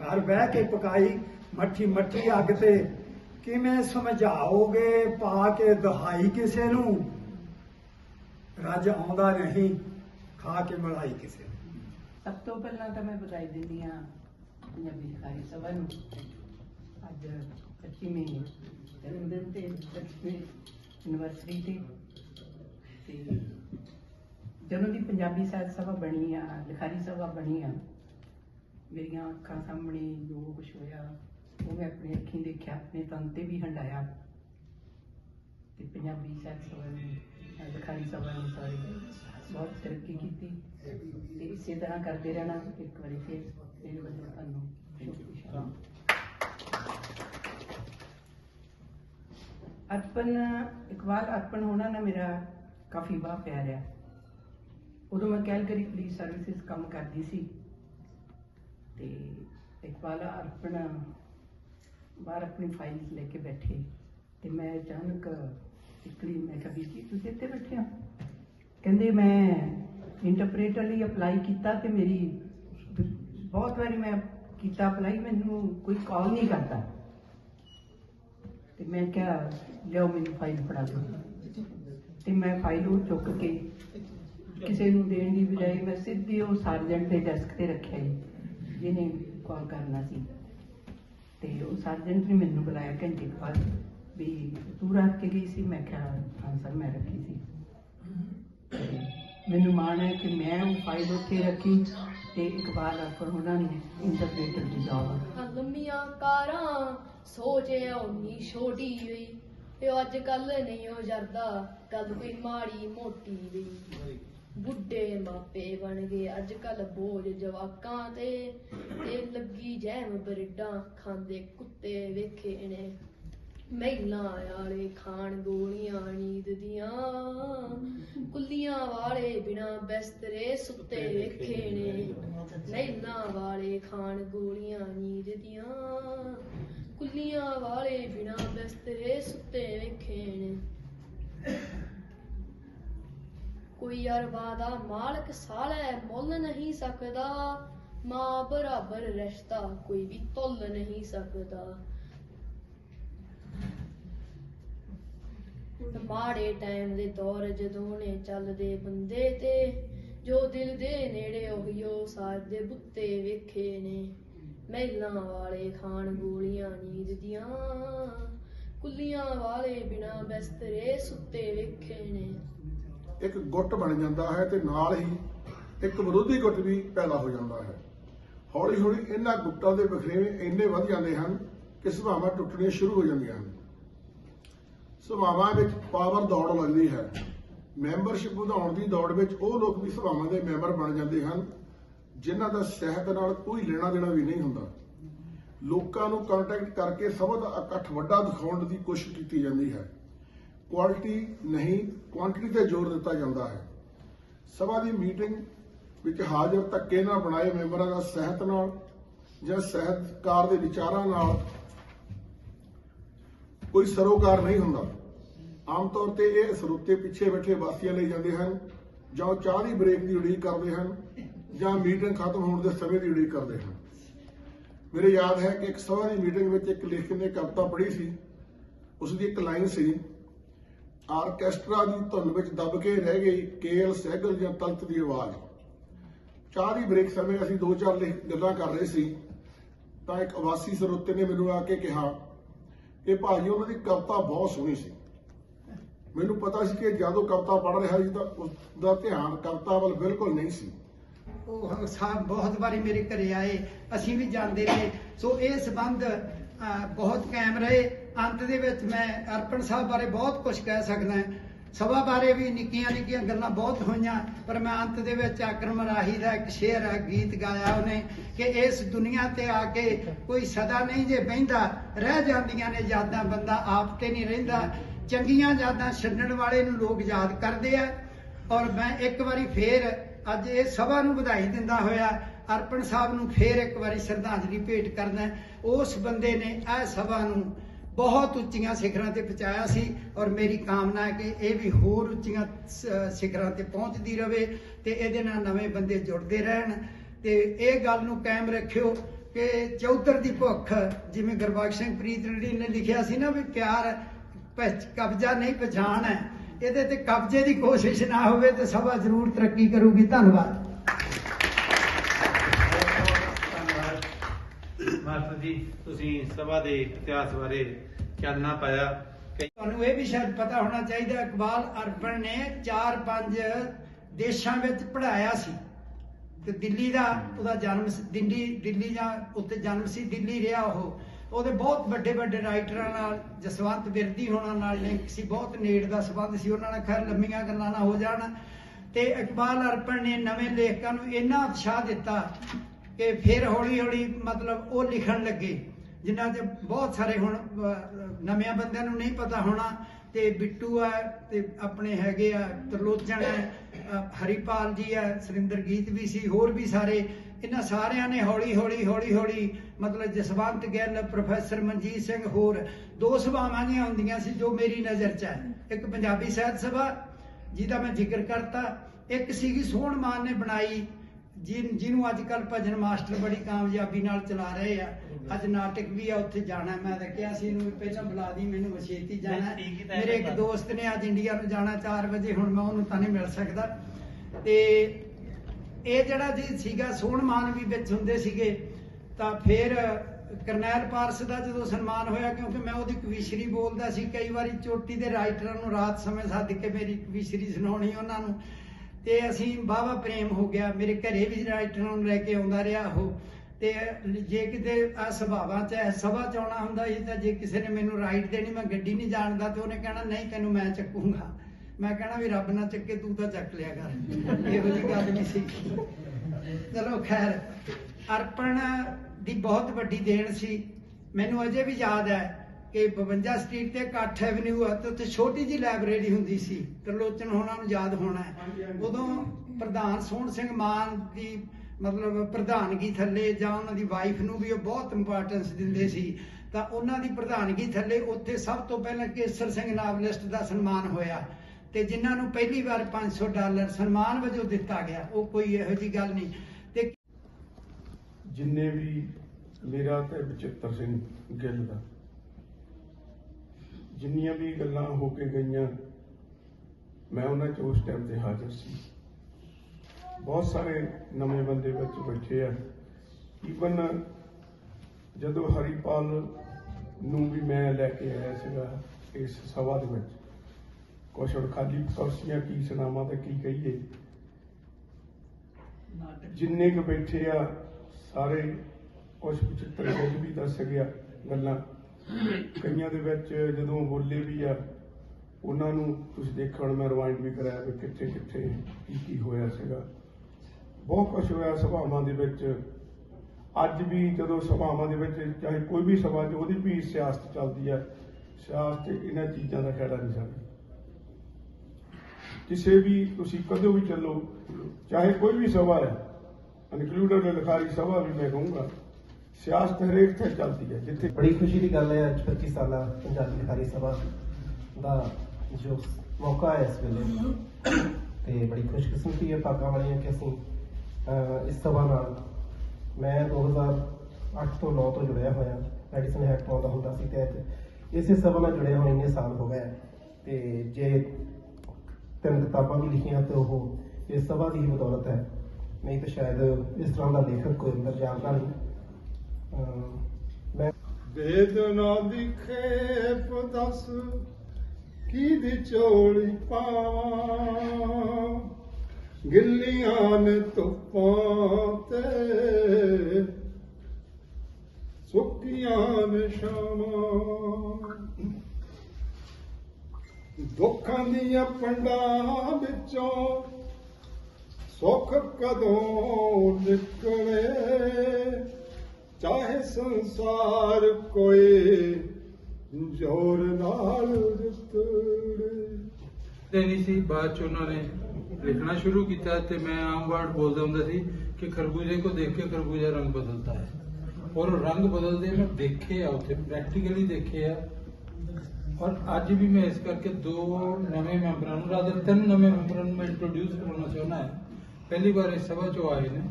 ਘਰ ਬਹਿ ਕੇ ਪਕਾਈ ਮੱਠੀ ਮੱਠੀ ਅੱਗ ਤੇ। ਕਿਵੇਂ ਸਮਝਾਓਗੇ, ਪਾ ਕੇ ਦਹਾਈ ਕਿਸੇ ਨੂੰ? ਰੱਜ ਆਉਂਦਾ ਨਹੀਂ, ਖਾ ਕੇ ਮਲਾਈ ਕਿਸੇ ਸਭ ਤੋਂ ਪਹਿਲਾਂ ਤਾਂ ਮੈਂ ਵਧਾਈ ਦਿੰਦੀ ਹਾਂ ਪੰਜਾਬੀ ਲਿਖਾਰੀ ਸਭਾ ਨੂੰ। ਅੱਜ 25ਵੀਂ ਜਨਮ ਦਿਨ ਤੇ 25ਵੀਂ ਐਨਵਰਸਰੀ ਤੇ। ਤੇ ਜਦੋਂ ਦੀ ਪੰਜਾਬੀ ਸਾਹਿਤ ਸਭਾ ਬਣੀ ਆ, ਲਿਖਾਰੀ ਸਭਾ ਬਣੀ ਆ, ਮੇਰੀਆਂ ਅੱਖਾਂ ਸਾਹਮਣੇ ਜੋ ਕੁਝ ਹੋਇਆ ਉਹ ਮੈਂ ਆਪਣੀ ਅੱਖੀਂ ਦੇਖਿਆ ਆਪਣੇ ਤਨ ਤੇ ਵੀ ਹੰਡਾਇਆ ਤੇ ਪੰਜਾਬੀ ਸਾਹਿਤ ਸਭਾ ਨੇ ਸਭਾ ਨੇ ਸਾਰੀ। ਬਹੁਤ ਤਰੱਕੀ ਕੀਤੀ। ਤੇ ਇਸੇ ਤਰ੍ਹਾਂ ਕਰਦੇ ਰਹਿਣਾ। ਇੱਕ ਵਾਰੀ ਫਿਰ ਮੇਰੇ ਵੱਲੋਂ ਤੁਹਾਨੂੰ ਅਰਪਣ ਇਕਬਾਲ ਅਰਪਣ ਹੋਣਾ ਨਾ ਮੇਰਾ ਕਾਫੀ ਵਾਹ ਪਿਆਰ ਆ। ਉਦੋਂ ਮੈਂ ਕੈਲਗਰੀ ਪੁਲਿਸ ਸਰਵਿਸਿਜ਼ ਕੰਮ ਕਰਦੀ ਸੀ। ਤੇ ਇਕਬਾਲ ਅਰਪਣ ਬਾਹਰ ਆਪਣੀ ਫਾਈਲ ਲੈ ਕੇ ਬੈਠੇ। ਤੇ ਮੈਂ ਅਚਾਨਕ ਇਕਲੀ ਮੈਂ ਕਿਹਾ, ਵੀ ਜੀ ਤੁਸੀਂ ਇੱਥੇ ਬੈਠੇ ਹੋ? ਕਹਿੰਦੇ, ਮੈਂ ਇੰਟਰਪ੍ਰੀਟਰ ਲਈ ਅਪਲਾਈ ਕੀਤਾ ਤੇ ਮੇਰੀ ਬਹੁਤ ਵਾਰੀ ਮੈਂ ਕੀਤਾ ਅਪਲਾਈ ਮੈਨੂੰ ਕੋਈ ਕਾਲ ਨਹੀਂ ਕਰਦਾ। ਤੇ ਮੈਂ ਕਿਹਾ ਲਿਓ ਮੈਨੂੰ ਫਾਈਲ ਫੜਾ ਦਿਓ। ਤੇ ਮੈਂ ਫਾਈਲ ਉਹ ਚੁੱਕ ਕੇ ਕਿਸੇ ਨੂੰ ਦੇਣ ਦੀ ਬਜਾਏ ਮੈਂ ਸਿੱਧੀ ਉਹ ਸਰਜੈਂਟ ਦੇ ਡੈਸਕ ਤੇ ਰੱਖਿਆ ਜੀ, ਜਿਹਨੇ ਕਾਲ ਕਰਨਾ ਸੀ। ਤੇ ਉਹ ਸਰਜੈਂਟ ਨੇ ਮੈਨੂੰ ਬੁਲਾਇਆ ਘੰਟੇ ਕੁ ਬਾਅਦ ਵੀ ਤੂੰ ਰੱਖ ਕੇ ਗਈ ਸੀ? ਮੈਂ ਕਿਹਾ, ਹਾਂ ਸਰ, ਮੈਂ ਰੱਖੀ ਸੀ। ਮੈਨੂੰ ਮਾਣ ਹੈ ਕਿ ਮੈਂ ਉਹ ਫਾਈਲ ਉੱਥੇ ਰੱਖੀ ਤੇ ਇਕਬਾਲ ਅਕਬਰ ਉਹਨਾਂ ਨੇ ਇੰਟਰਪ੍ਰੀਟਰ ਦੀ ਜੌਬ ਲੰਮੀਆਂ ਕਾਰਾਂ ਸੋਚਿਆ ਉਨੀ ਛੋਟੀ ਹੋਈ ਤੇ ਅੱਜ ਕੱਲ ਨਹੀਂ ਹੋ ਜਾਂਦਾ ਗੱਲ ਕੋਈ ਮਾੜੀ ਮੋਟੀ ਵੀ ਬੁੱਢੇ ਮਾਪੇ ਬਣ ਗਏ। ਅੱਜ ਕੱਲ ਬੋਝ ਜਵਾਕਾਂ ਤੇ ਤੇ ਲੱਗੀ ਜੈਮ ਬਰਿੱਡਾਂ ਖਾਂਦੇ ਕੁੱਤੇ ਵੇਖੇ ਨੇ। ਮਹਿਲਾਂ ਵਾਲੇ ਖਾਣ ਗੋਲੀਆਂ ਨੀਂਦ ਦੀਆਂ ਕੁੱਲੀਆਂ ਵਾਲੇ ਬਿਨਾ ਬਿਸਤਰੇ ਸੁੱਤੇ ਵੇਖੇ ਨੇ। ਮਹਿਲਾਂ ਵਾਲੇ ਖਾਣ ਗੋਲੀਆਂ ਨੀਂਦ ਦੀਆਂ ਕੁੱਲੀਆਂ ਵਾਲੇ ਬਿਨਾ ਬਿਸਤਰੇ ਸੁੱਤੇ ਵੇਖੇ ਨੇ। ਕੋਈ ਅਰਬਾਂ ਦਾ ਮਾਲਕ ਸਾਲੇ, ਮੁੱਲ ਨਹੀਂ ਸਕਦਾ। ਮਾਂ ਬਰਾਬਰ ਰਿਸ਼ਤਾ ਕੋਈ ਵੀ ਤੁੱਲ ਨਹੀਂ ਸਕਦਾ। ਮਾੜੇ ਟਾਈਮ ਦੇ ਦੌਰ ਜਦੋਂ ਨੇ ਚੱਲਦੇ ਬੰਦੇ ਤੇ, ਜੋ ਦਿਲ ਦੇ ਨੇੜੇ ਉਹੀਓ ਸਾਜਦੇ ਬੁੱਤੇ ਵੇਖੇ ਨੇ। ਮਹਿਲਾਂ ਵਾਲੇ ਖਾਣ ਗੋਲੀਆਂ ਨੀਂਦ ਦੀਆਂ, ਕੁੱਲੀਆਂ ਵਾਲੇ ਬਿਨਾ ਬਿਸਤਰੇ ਸੁੱਤੇ ਵੇਖੇ ਨੇ। ਇੱਕ ਗੁੱਟ ਬਣ ਜਾਂਦਾ ਹੈ ਤੇ ਨਾਲ ਹੀ ਇੱਕ ਵਿਰੋਧੀ ਗੁੱਟ ਵੀ ਪੈਦਾ ਹੋ ਜਾਂਦਾ ਹੈ। ਹੌਲੀ ਹੌਲੀ ਇਹਨਾਂ ਗੁੱਟਾਂ ਦੇ ਵਖਰੇਵੇਂ ਇੰਨੇ ਵੱਧ ਜਾਂਦੇ ਹਨ ਕਿ ਸੁਭਾਵਾਂ ਟੁੱਟਣੀਆਂ ਸ਼ੁਰੂ ਹੋ ਜਾਂਦੀਆਂ ਹਨ। ਸੁਭਾਵਾਂ ਵਿੱਚ ਪਾਵਰ ਦੌੜ ਲੱਗਦੀ ਹੈ। ਮੈਂਬਰਸ਼ਿਪ ਵਧਾਉਣ ਦੀ ਦੌੜ ਵਿੱਚ ਉਹ ਲੋਕ ਵੀ ਸੁਭਾਵਾਂ ਦੇ ਮੈਂਬਰ ਬਣ ਜਾਂਦੇ ਹਨ, ਜਿਨ੍ਹਾਂ ਦਾ ਸਿਹਤ ਨਾਲ ਕੋਈ ਲੈਣਾ ਦੇਣਾ ਵੀ ਨਹੀਂ ਹੁੰਦਾ। ਲੋਕਾਂ ਨੂੰ ਕੰਟੈਕਟ ਕਰਕੇ ਸਭ ਦਾ ਇਕੱਠ ਵੱਡਾ ਦਿਖਾਉਣ ਦੀ ਕੋਸ਼ਿਸ਼ ਕੀਤੀ ਜਾਂਦੀ ਹੈ। ਕੁਆਲਿਟੀ ਨਹੀਂ ਕੁਆਂਟੀਟੀ ਤੇ ਜ਼ੋਰ ਦਿੱਤਾ ਜਾਂਦਾ ਹੈ। ਸਭਾ ਦੀ ਮੀਟਿੰਗ ਵਿੱਚ ਹਾਜ਼ਰ ਧੱਕੇ ਨਾਲ ਬਣਾਏ ਮੈਂਬਰਾਂ ਦਾ ਸਹਿਤ ਨਾਲ ਜਾਂ ਸਹਿਤਕਾਰ ਦੇ ਵਿਚਾਰਾਂ ਨਾਲ ਕੋਈ ਸਰੋਕਾਰ ਨਹੀਂ ਹੁੰਦਾ। ਆਮ ਤੌਰ ਤੇ ਇਹ ਸਰੋਤੇ ਪਿੱਛੇ ਬੈਠੇ ਵਾਸੀਆਂ ਲਈ ਜਾਂਦੇ ਹਨ, ਜਾਂ ਉਹ ਚਾਹ ਦੀ ਬ੍ਰੇਕ ਦੀ ਉਡੀਕ ਕਰਦੇ ਹਨ, ਜਾਂ ਮੀਟਿੰਗ ਖਤਮ ਹੋਣ ਦੇ ਸਮੇਂ ਦੀ ਉਡੀਕ ਕਰਦੇ ਹਨ। ਮੇਰੇ ਯਾਦ ਹੈ ਕਿ ਇੱਕ ਸਭਾ ਦੀ ਮੀਟਿੰਗ ਵਿੱਚ ਇੱਕ ਲੇਖਕ ਨੇ ਕਵਿਤਾ ਪੜ੍ਹੀ ਸੀ। ਉਸ ਦੀ ਇੱਕ ਲਾਈਨ ਸੀ ਆਰਕੈਸਟਰਾ ਦੀ ਧੁਨ ਵਿੱਚ ਦਬ ਕੇ ਰਹਿ ਗਈ ਕੇਲ ਸਹਿਗਲ ਜਾਂ ਤਲਤ ਦੀ ਆਵਾਜ਼। ਚਾਹ ਦੀ ਬ੍ਰੇਕ ਸਮੇਂ ਅਸੀਂ ਦੋ ਚਾਰ ਗੱਲਾਂ ਕਰ ਰਹੇ ਸੀ, ਤਾਂ ਇੱਕ ਅਵਾਸੀ ਸਰੋਤੇ ਨੇ ਮੈਨੂੰ ਆ ਕੇ ਕਿਹਾ ਕਿ ਭਾਜੀ ਉਹਨਾਂ ਦੀ ਕਵਿਤਾ ਬਹੁਤ ਸੋਹਣੀ ਸੀ। ਮੈਨੂੰ ਪਤਾ ਸੀ ਕਿ ਜਦੋਂ ਕਵਿਤਾ ਪੜ੍ਹ ਰਿਹਾ ਸੀ ਤਾਂ ਉਸ ਦਾ ਧਿਆਨ ਕਵਿਤਾ ਵੱਲ ਬਿਲਕੁਲ ਨਹੀਂ ਸੀ। ਉਹ ਸਾਹਿਬ, ਬਹੁਤ ਵਾਰੀ ਮੇਰੇ ਘਰੇ ਆਏ, ਅਸੀਂ ਵੀ ਜਾਂਦੇ ਰਹੇ। ਸੋ ਇਹ ਸਬੰਧ ਬਹੁਤ ਕਾਇਮ ਰਹੇ। ਅੰਤ ਦੇ ਵਿੱਚ ਮੈਂ ਅਰਪਣ ਸਾਹਿਬ ਬਾਰੇ ਬਹੁਤ ਕੁਝ ਕਹਿ ਸਕਦਾ ਸਭਾ ਬਾਰੇ ਵੀ ਨਿੱਕੀਆਂ ਨਿੱਕੀਆਂ ਗੱਲਾਂ ਬਹੁਤ ਹੋਈਆਂ, ਪਰ ਮੈਂ ਅੰਤ ਦੇ ਵਿੱਚ ਆਕਰਮ ਰਾਹੀ ਦਾ ਇੱਕ ਸ਼ੇਰ ਹੈ ਗੀਤ ਗਾਇਆ ਉਹਨੇ ਕਿ ਇਸ ਦੁਨੀਆ ਤੇ ਆ ਕੇ ਕੋਈ ਸਦਾ ਨਹੀਂ ਜੇ ਬਹਿੰਦਾ, ਰਹਿ ਜਾਂਦੀਆਂ ਨੇ ਯਾਦਾਂ, ਬੰਦਾ ਆਪ ਤੇ ਨਹੀਂ ਰਹਿੰਦਾ। ਚੰਗੀਆਂ ਯਾਦਾਂ ਛੱਡਣ ਵਾਲੇ ਨੂੰ ਲੋਕ ਯਾਦ ਕਰਦੇ ਆ। ਔਰ ਮੈਂ ਇੱਕ ਵਾਰੀ ਫੇਰ ਅੱਜ ਇਹ ਸਭਾ ਨੂੰ ਵਧਾਈ ਦਿੰਦਾ ਹੋਇਆ ਅਰਪਣ ਸਾਹਿਬ ਨੂੰ ਫੇਰ ਇੱਕ ਵਾਰੀ ਸ਼ਰਧਾਂਜਲੀ ਭੇਟ ਕਰਨਾ ਉਸ ਬੰਦੇ ਨੇ ਇਹ ਸਭਾ ਨੂੰ ਬਹੁਤ ਉੱਚੀਆਂ ਸਿਖਰਾਂ ਤੇ ਪਹੁੰਚਾਇਆ ਸੀ ਔਰ ਮੇਰੀ ਕਾਮਨਾ ਹੈ ਕਿ ਇਹ ਵੀ ਹੋਰ ਉੱਚੀਆਂ ਸਿਖਰਾਂ ਤੇ ਪਹੁੰਚਦੀ ਰਹੇ ਤੇ ਇਹਦੇ ਨਾਲ ਨਵੇਂ ਬੰਦੇ ਜੁੜਦੇ ਰਹਿਣ। ਤੇ ਇਹ ਗੱਲ ਨੂੰ ਕਾਇਮ ਰੱਖਿਓ ਕਿ ਚੌਧਰ ਦੀ ਭੁੱਖ, ਜਿਵੇਂ ਗੁਰਬਖਸ਼ ਸਿੰਘ ਪ੍ਰੀਤ ਰੜੀ ਨੇ ਲਿਖਿਆ ਸੀ ਨਾ ਵੀ ਪਿਆਰ ਪਹਿਚ- ਕਬਜ਼ਾ ਨਹੀਂ ਪਛਾਣ ਹੈ। ਇਹਦੇ ਤੇ ਕਬਜ਼ੇ ਦੀ ਕੋਸ਼ਿਸ਼ ਨਾ ਹੋਵੇ ਤੇ ਸਭਾ ਜ਼ਰੂਰ ਤਰੱਕੀ ਕਰੂਗੀ। ਧੰਨਵਾਦ। ਮਾਸਟਰ ਜੀ, ਤੁਸੀਂ ਸਭਾ ਦੇ ਇਤਿਹਾਸ ਬਾਰੇ ਚਾਨਣਾ ਪਾਇਆ। ਤੁਹਾਨੂੰ ਇਹ ਵੀ ਸ਼ਾਇਦ ਪਤਾ ਹੋਣਾ ਚਾਹੀਦਾ, ਇਕਬਾਲ ਅਰਪਣ ਨੇ 4-5 ਦੇਸ਼ਾਂ ਵਿੱਚ ਪੜ੍ਹਾਇਆ ਸੀ। ਤੇ ਦਿੱਲੀ ਦਾ ਉਹਦਾ ਜਨਮ ਦਿੱਲੀ ਦਿੱਲੀ ਜਾਂ ਉੱਤੇ ਜਨਮ ਸੀ, ਦਿੱਲੀ ਰਿਹਾ ਉਹ। ਉਹਦੇ ਬਹੁਤ ਵੱਡੇ ਵੱਡੇ ਰਾਈਟਰਾਂ ਨਾਲ, ਜਸਵੰਤ ਬਿਰਦੀ ਹੋਣਾ ਨਾਲ ਲਿੰਕ ਸੀ, ਬਹੁਤ ਨੇੜ ਦਾ ਸੰਬੰਧ ਸੀ, ਉਹਨਾਂ ਨਾਲ ਖੈਰ ਲੰਮੀਆਂ ਗੱਲਾਂ ਨਾ ਹੋ ਜਾਣ। ਤੇ ਇਕਬਾਲ ਅਰਪਣ ਨੇ ਨਵੇਂ ਲੇਖਕਾਂ ਨੂੰ ਇੰਨਾ ਉਤਸ਼ਾਹ ਦਿੱਤਾ ਕਿ ਫਿਰ ਹੌਲੀ ਹੌਲੀ ਮਤਲਬ ਉਹ ਲਿਖਣ ਲੱਗੇ ਜਿਨ੍ਹਾਂ 'ਚ ਬਹੁਤ ਸਾਰੇ ਹੁਣ ਅਹ, ਨਵਿਆਂ ਬੰਦਿਆਂ ਨੂੰ ਨਹੀਂ ਪਤਾ ਹੋਣਾ ਤੇ ਬਿੱਟੂ ਆ ਤੇ ਆਪਣੇ ਹੈਗੇ ਆ ਤਰਲੋਚਨ ਹੈ ਹਰੀਪਾਲ ਜੀ ਆ ਸੁਰਿੰਦਰ ਗੀਤ ਵੀ ਸੀ ਹੋਰ ਵੀ ਸਾਰੇ ਇਹਨਾਂ ਸਾਰਿਆਂ ਨੇ ਹੌਲੀ ਹੌਲੀ ਹੌਲੀ ਹੌਲੀ ਮਤਲਬ ਜਸਵੰਤ ਗਿੱਲ ਪ੍ਰੋਫੈਸਰ ਮਨਜੀਤ ਸਿੰਘ ਹੋਰ ਦੋ ਸਭਾਵਾਂ ਦੀਆਂ ਹੁੰਦੀਆਂ ਸੀ ਜੋ ਮੇਰੀ ਨਜ਼ਰ 'ਚ ਹੈ ਇੱਕ ਪੰਜਾਬੀ ਸਾਹਿਤ ਸਭਾ ਜਿਹਦਾ ਮੈਂ ਜ਼ਿਕਰ ਕਰਤਾ ਇੱਕ ਸੀਗੀ ਸੋਹਣ ਮਾਨ ਨੇ ਬਣਾਈ ਜਿਨ ਜਿਹਨੂੰ ਅੱਜ ਕੱਲ ਭਜਨ ਮਾਸਟਰ ਬੜੀ ਕਾਮਯਾਬੀ ਨਾਲ ਚਲਾ ਰਹੇ ਆ ਅੱਜ ਨਾਟਕ ਵੀ ਆ ਉੱਥੇ ਜਾਣਾ ਮੈਂ ਤਾਂ ਕਿਹਾ ਸੀ ਇਹਨੂੰ ਪਹਿਲਾਂ ਬੁਲਾ ਦੀ ਮੈਨੂੰ ਵਛੇਤੀ ਜਾਣਾ। ਮੇਰੇ ਇੱਕ। ਦੋਸਤ ਨੇ ਅੱਜ ਇੰਡੀਆ ਨੂੰ ਜਾਣਾ 4 ਵਜੇ ਹੁਣ ਮੈਂ ਉਹਨੂੰ ਤਾਂ ਨਹੀਂ ਮਿਲ ਸਕਦਾ। ਤੇ ਇਹ ਜਿਹੜਾ ਜੀ ਸੀਗਾ ਸੋਹਣ ਮਾਨ ਵੀ ਵਿੱਚ ਹੁੰਦੇ ਸੀਗੇ ਤਾਂ ਫਿਰ ਕਰਨੈਲ ਪਾਰਸ ਦਾ ਜਦੋਂ ਸਨਮਾਨ ਹੋਇਆ ਕਿਉਂਕਿ ਮੈਂ ਉਹਦੀ ਕਵੀਸ਼ਰੀ ਬੋਲਦਾ ਸੀ ਕਈ ਵਾਰੀ ਚੋਟੀ ਦੇ ਰਾਈਟਰਾਂ ਨੂੰ ਰਾਤ ਸਮੇਂ ਸੱਦ ਕੇ ਮੇਰੀ ਕਵੀਸ਼ਰੀ ਸੁਣਾਉਣੀ ਉਹਨਾਂ ਨੂੰ। ਤੇ ਅਸੀਂ ਬਾਵਾ ਪ੍ਰੇਮ ਹੋ ਗਿਆ। ਮੇਰੇ ਘਰੇ ਵੀ ਰਾਈਟਰਾਂ ਨੂੰ ਲੈ ਕੇ ਆਉਂਦਾ ਰਿਹਾ ਉਹ। ਤੇ ਜੇ ਕਿਤੇ ਆ ਸੁਭਾਵਾਂ ਚ ਐ ਸਭਾ ਚ ਆਉਣਾ ਹੁੰਦਾ ਸੀ ਤਾਂ ਜੇ ਕਿਸੇ ਨੇ ਮੈਨੂੰ ਰਾਈਟ ਦੇਣੀ, ਮੈਂ ਗੱਡੀ ਨਹੀਂ ਜਾਣਦਾ ਤੇ ਉਹਨੇ ਕਹਿਣਾ, ਨਹੀਂ, ਤੈਨੂੰ ਮੈਂ ਚੱਕੂੰਗਾ। ਮੈਂ ਕਹਿਣਾ ਵੀ ਰੱਬ ਨਾ ਚੱਕੇ, ਤੂੰ ਤਾਂ ਚੱਕ ਲਿਆ ਕਰ। ਇਹੋ ਜਿਹੀ ਗੱਲ ਨਹੀਂ ਸੀ। ਚਲੋ ਖੈਰ, ਅਰਪਣ ਦੀ ਬਹੁਤ ਵੱਡੀ ਦੇਣ ਸੀ। ਮੈਨੂੰ ਅਜੇ ਵੀ ਯਾਦ ਹੈ ਕਿ 52 ਸਟਰੀਟ ਤੇ ਕੱਠ ਐਵਨਿਊ ਆ ਤੇ ਉੱਥੇ ਛੋਟੀ ਜੀ ਲਾਇਬ੍ਰੇਰੀ ਹੁੰਦੀ ਸੀ ਤਰਲੋਚਨ ਹੋਣਾ ਨੂੰ ਯਾਦ ਹੋਣਾ ਹੈ। ਉਦੋਂ ਪ੍ਰਧਾਨ ਸੋਹਣ ਸਿੰਘ ਮਾਨ ਦੀ ਮਤਲਬ ਪ੍ਰਧਾਨਗੀ ਥੱਲੇ ਜਾਂ ਉਹਨਾਂ ਦੀ ਵਾਈਫ ਨੂੰ ਵੀ ਉਹ ਬਹੁਤ ਇੰਪੋਰਟੈਂਸ ਦਿੰਦੇ ਸੀ ਤਾਂ ਉਹਨਾਂ ਦੀ ਪ੍ਰਧਾਨਗੀ ਥੱਲੇ ਉੱਥੇ ਸਭ ਤੋਂ ਪਹਿਲਾਂ ਕੇਸਰ ਸਿੰਘ ਨਾਵਲਿਸਟ ਦਾ ਸਨਮਾਨ ਹੋਇਆ ਤੇ ਜਿਨ੍ਹਾਂ ਨੂੰ ਪਹਿਲੀ ਵਾਰ 500 ਡਾਲਰ ਸਨਮਾਨ ਵਜੋਂ ਦਿੱਤਾ ਗਿਆ ਉਹ ਕੋਈ ਇਹੋ ਜੀ ਗੱਲ ਨਹੀਂ। ਤੇ ਜਿੰਨੇ ਵੀ ਮੇਰਾ ਤੇ ਬਚਿੱਤਰ ਸਿੰਘ ਗਿੱਲ ਦਾ ਜਿੰਨੀਆਂ ਵੀ ਗੱਲਾਂ ਹੋ ਕੇ ਗਈਆਂ ਮੈਂ ਉਹਨਾਂ 'ਚ ਉਸ ਟਾਈਮ ਤੇ ਹਾਜ਼ਰ ਸੀ। ਬਹੁਤ ਸਾਰੇ ਨਵੇਂ ਬੰਦੇ ਵਿੱਚ ਬੈਠੇ ਆ। ਈਵਨ ਜਦੋਂ ਹਰੀਪਾਲ ਨੂੰ ਵੀ ਮੈਂ ਲੈ ਕੇ ਆਇਆ ਸੀਗਾ ਇਸ ਸਭਾ ਦੇ ਵਿੱਚ ਕੁਛ ਹੁਣ ਖਾਲੀ ਕੁਰਸੀਆਂ ਕੀ ਸੁਣਾਵਾਂ ਤੇ ਕੀ ਕਹੀਏ। ਜਿੰਨੇ ਕੁ ਬੈਠੇ ਆ ਸਾਰੇ ਕੁਝ ਚਿੱਤਰ ਵਿੱਚ ਵੀ ਦੱਸ ਗਿਆ ਗੱਲਾਂ। ਕਈਆਂ ਦੇ ਵਿੱਚ ਜਦੋਂ ਬੋਲੇ ਵੀ ਆ, ਉਹਨਾਂ ਨੂੰ ਤੁਸੀਂ ਦੇਖਣ ਮੈਂ ਰਿਵਾਈਂਡ ਵੀ ਕਰਾਇਆ ਵੀ ਕਿੱਥੇ ਕਿੱਥੇ ਕੀ ਕੀ ਹੋਇਆ ਸੀਗਾ। ਬਹੁਤ ਕੁਝ ਹੋਇਆ ਸਭਾਵਾਂ ਦੇ ਵਿੱਚ। ਅੱਜ ਵੀ ਜਦੋਂ ਸਭਾਵਾਂ ਦੇ ਵਿੱਚ ਚਾਹੇ ਕੋਈ ਵੀ ਸਭਾ 'ਚ, ਉਹਦੀ ਵੀ ਸਿਆਸਤ ਚੱਲਦੀ ਹੈ ਸਿਆਸਤ ਇਹਨਾਂ ਚੀਜ਼ਾਂ ਦਾ ਖਹਿੜਾ ਨਹੀਂ ਸਕਦੀ ਕਿਸੇ ਵੀ ਤੁਸੀਂ ਕਦੋਂ ਵੀ ਚੱਲੋ, ਚਾਹੇ ਕੋਈ ਵੀ ਸਭਾ ਹੈ ਇਨਕਲੂਡਡ ਲਿਖਾਰੀ ਸਭਾ ਵੀ ਮੈਂ ਕਹੂੰਗਾ। ਸਿਆਸਤ ਹਰੇਕ ਤੇ ਚੱਲਦੀ ਹੈ, ਜਿੱਥੇ ਬੜੀ ਖੁਸ਼ੀ ਦੀ ਗੱਲ ਹੈ, ਅੱਜ 25 ਸਾਲਾ ਪੰਜਾਬੀ ਲਿਖਾਰੀ ਸਭਾ ਦਾ ਜੋ ਮੌਕਾ ਹੈ ਇਸ ਵੇਲੇ। ਤੇ ਬੜੀ ਖੁਸ਼ਕਿਸਮਤੀ ਹੈ ਭਾਗਾਂ ਵਾਲੀਆਂ ਕਿ ਅਸੀਂ ਇਸ ਸਭਾ ਨਾਲ ਮੈਂ 2008 ਤੋਂ 9 ਤੋਂ ਜੁੜਿਆ ਹੋਇਆ ਮੈਡੀਸਨ ਹੈਕ ਪਾਉਂਦਾ ਹੁੰਦਾ ਸੀ ਤੇ ਅੱਜ ਇਸੇ ਸਭਾ ਨਾਲ ਜੁੜਿਆ ਹੋਇਆ ਇੰਨੇ ਸਾਲ ਹੋ ਗਏ। ਤੇ ਜੇ ਤਿੰਨ ਕਿਤਾਬਾਂ ਵੀ ਲਿਖੀਆਂ ਤੇ ਉਹ ਇਸ ਸਭਾ ਦੀ ਹੀ ਬਦੌਲਤ ਹੈ। ਨਹੀਂ ਤਾਂ ਸ਼ਾਇਦ ਇਸ ਤਰ੍ਹਾਂ ਦਾ ਲੇਖਕ ਕੋਈ ਅੰਦਰ ਜਾਣਦਾ ਨਹੀਂ। ਮੈਂ ਵੇਦਨਾ ਦੀ ਖੇਪ ਦੱਸ ਕੀ ਦੀ ਚੋਲੀ ਪਾਵਾਂ? ਗਿੱਲੀਆਂ ਨੇ ਧੁੱਪਾਂ ਤੇ, ਸੁੱਕੀਆਂ ਨੇ ਸ਼ਾਮਾਂ ਦੁੱਖਾਂ ਦੀਆਂ ਪੰਡਾਂ ਵਿੱਚੋਂ ਸੁੱਖ ਕਦੋਂ ਨਿਕਲੇ? ਚਾਹੇ ਸੰਸਾਰ ਕੋਈ ਜੋਰ ਨਾਲ ਜਿੱਤੜੇ ਤੇ ਸੀ, ਬਾਅਦ ਚ ਉਹਨਾਂ ਨੇ ਲਿਖਣਾ ਸ਼ੁਰੂ ਕੀਤਾ ਤੇ ਮੈਂ ਆਮ ਵਰਡ ਬੋਲਦਾ ਹੁੰਦਾ ਸੀ ਕਿ ਖਰਬੂਜੇ ਕੋ ਦੇਖ ਕੇ ਖਰਬੂਜਾ ਰੰਗ ਬਦਲਦਾ ਹੈ। ਔਰ ਰੰਗ ਬਦਲਦੇ ਮੈਂ ਦੇਖੇ ਆ ਉੱਥੇ ਪ੍ਰੈਕਟੀਕਲੀ ਦੇਖੇ ਆ ਔਰ ਅੱਜ ਵੀ ਮੈਂ ਇਸ ਕਰਕੇ ਦੋ ਨਵੇਂ ਮੈਂਬਰਾਂ ਨੂੰ ਰਾਦਰ ਤਿੰਨ ਨਵੇਂ ਮੈਂਬਰਾਂ ਨੂੰ ਮੈਂ ਇੰਟਰੋਡਿਊਸ ਕਰਨਾ ਚਾਹੁੰਦਾ ਹਾਂ। ਪਹਿਲੀ ਵਾਰ ਇਸ ਸਭਾ ਚੋਂ ਆਏ ਨੇ।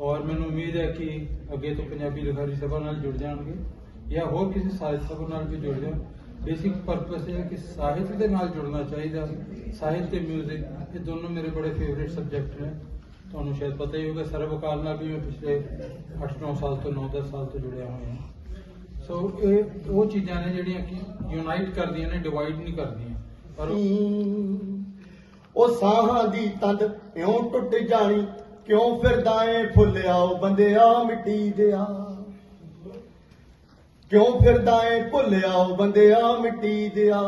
ਔਰ ਮੈਨੂੰ ਉਮੀਦ ਹੈ ਕਿ ਅੱਗੇ ਤੋਂ ਪੰਜਾਬੀ ਲਿਖਾਰੀ ਸਭਾ ਨਾਲ ਜੁੜ ਜਾਣਗੇ ਜਾਂ ਹੋਰ ਕਿਸੇ ਸਾਹਿਤ ਸਭਾ ਨਾਲ ਵੀ ਜੁੜ ਜਾਣ। ਬੇਸਿਕ ਪਰਪਸ ਹੈ ਕਿ ਸਾਹਿਤ ਦੇ ਨਾਲ ਜੁੜਨਾ ਚਾਹੀਦਾ। ਸਾਹਿਤ ਤੇ 뮤직 ਇਹ ਦੋਨੋਂ ਮੇਰੇ ਬੜੇ ਫੇਵਰਿਟ ਸਬਜੈਕਟ ਨੇ। ਤੁਹਾਨੂੰ ਸ਼ਾਇਦ ਪਤਾ ਹੀ ਹੋਗਾ ਸਰਵਕਾਲ ਨਾਲ ਵੀ ਮੈਂ ਪਿਛਲੇ 8-9 ਸਾਲ ਤੋਂ 9-10 ਸਾਲ ਤੋਂ ਜੁੜਿਆ ਹੋਇਆ ਹਾਂ। ਸੋ ਇਹ ਉਹ ਚੀਜ਼ਾਂ ਨੇ ਜਿਹੜੀਆਂ ਕਿ ਯੂਨਾਈਟ ਕਰਦੀਆਂ ਨੇ ਡਿਵਾਈਡ ਨਹੀਂ ਕਰਦੀਆਂ। ਪਰ ਉਹ ਸਾਹਾਂ ਦੀ ਤੰਦ ਇਉਂ ਟੁੱਟ ਜਾਣੀ ਕਿਉਂ ਫਿਰਦਾ ਏ ਫੁੱਲਿਆ? ਉਹ ਬੰਦਿਆ ਮਿੱਟੀ ਦਿਆ। ਕਿਉਂ ਫਿਰਦਾ ਏ ਭੁੱਲਿਆ? ਉਹ ਬੰਦਿਆ ਮਿੱਟੀ ਦਿਆ।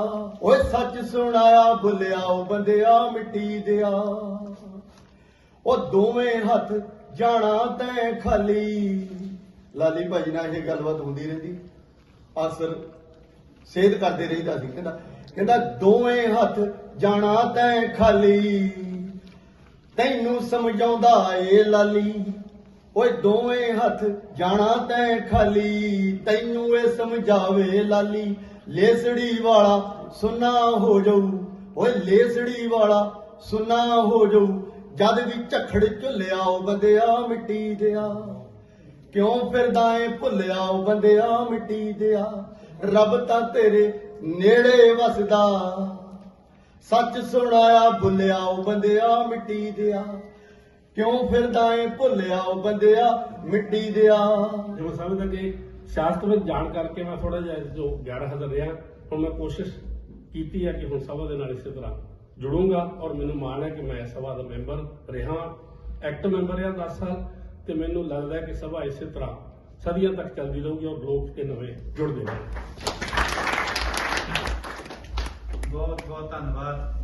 ਓਏ ਸੱਚ ਸੁਣਾਇਆ ਭੁੱਲਿਆ? ਉਹ ਬੰਦਿਆ ਮਿੱਟੀ ਦਿਆ। ਉਹ ਦੋਵੇਂ ਹੱਥ ਜਾਣਾ ਤੈਂ ਖਾਲੀ। ਲਾਲੀ ਭਾਜੀ ਨਾਲ ਇਹ ਗੱਲਬਾਤ ਹੁੰਦੀ ਰਹਿੰਦੀ। ਅਸਰ ਸੇਧ ਕਰਦੇ ਰਹੀਦਾ ਸੀ। ਕਹਿੰਦਾ ਕਹਿੰਦਾ, ਦੋਵੇਂ ਹੱਥ ਜਾਣਾ ਤੈਂ ਖਾਲੀ। ਤੈਨੂੰ ਸਮਝਾਉਂਦਾ ਏ ਲਾਲੀ। ਓਏ ਦੋਵੇਂ ਹੱਥ ਜਾਣਾ ਤੈਂ ਖਾਲੀ। ਤੈਨੂੰ ਇਹ ਸਮਝਾਵੇ ਲਾਲੀ, ਲੇਸੜੀ ਵਾਲਾ ਸੁਨਾ ਹੋ ਜਾਊ। ਓਏ ਲੇਸੜੀ ਵਾਲਾ ਸੁਨਾ ਹੋ ਜਾਊ। ਜਦ ਵੀ ਝਖੜ ਝੁੱਲਿਆ ਉਹ ਬੰਦਿਆ ਮਿੱਟੀ ਦਿਆ। ਕਿਉਂ ਫਿਰਦਾ ਏ ਭੁੱਲਿਆ ਉਹ ਬੰਦਿਆ ਮਿੱਟੀ ਦਿਆ। ਰੱਬ ਤਾਂ ਤੇਰੇ ਨੇੜੇ ਵਸਦਾ। ਸੱਚ ਸੁਣਾਇਆ ਭੁੱਲਿਆ ਉਹ ਬੰਦਿਆ, ਮਿੱਟੀ ਦਿਆ। ਕਿਉਂ ਫਿਰਦਾ ਏ ਭੁੱਲਿਆ ਉਹ ਬੰਦਿਆ, ਮਿੱਟੀ ਦਿਆ। ਜਿਵੇਂ ਸਮਝਦਾ ਕਿ ਸ਼ਾਸਤਰ ਵਿੱਚ ਜਾਣ ਕਰਕੇ ਮੈਂ ਥੋੜਾ ਜਿਹਾ ਜੋ ਗਿਆਨ ਰਿਹਾ, ਹੁਣ ਮੈਂ ਕੋਸ਼ਿਸ਼ ਕੀਤੀ ਹੈ ਕਿ ਹੁਣ ਸਭਾ ਦੇ ਨਾਲ ਇਸੇ ਤਰ੍ਹਾਂ ਜੁੜੂੰਗਾ ਔਰ ਮੈਨੂੰ ਮਾਣ ਹੈ ਕਿ ਮੈਂ ਸਭਾ ਦਾ ਮੈਂਬਰ ਰਿਹਾ ਐਕਟਿਵ ਮੈਂਬਰ ਰਿਹਾ 10 ਸਾਲ ਤੇ ਮੈਨੂੰ ਲੱਗਦਾ ਹੈ ਕਿ ਸਭਾ ਇਸੇ ਤਰ੍ਹਾਂ ਸਦੀਆਂ ਤੱਕ ਚੱਲਦੀ ਰਹੂਗੀ ਔਰ ਲੋਕ ਤੇ ਨਵੇਂ ਜੁੜਦੇ ਰਹਣਗੇ ਬਹੁਤ ਬਹੁਤ ਧੰਨਵਾਦ।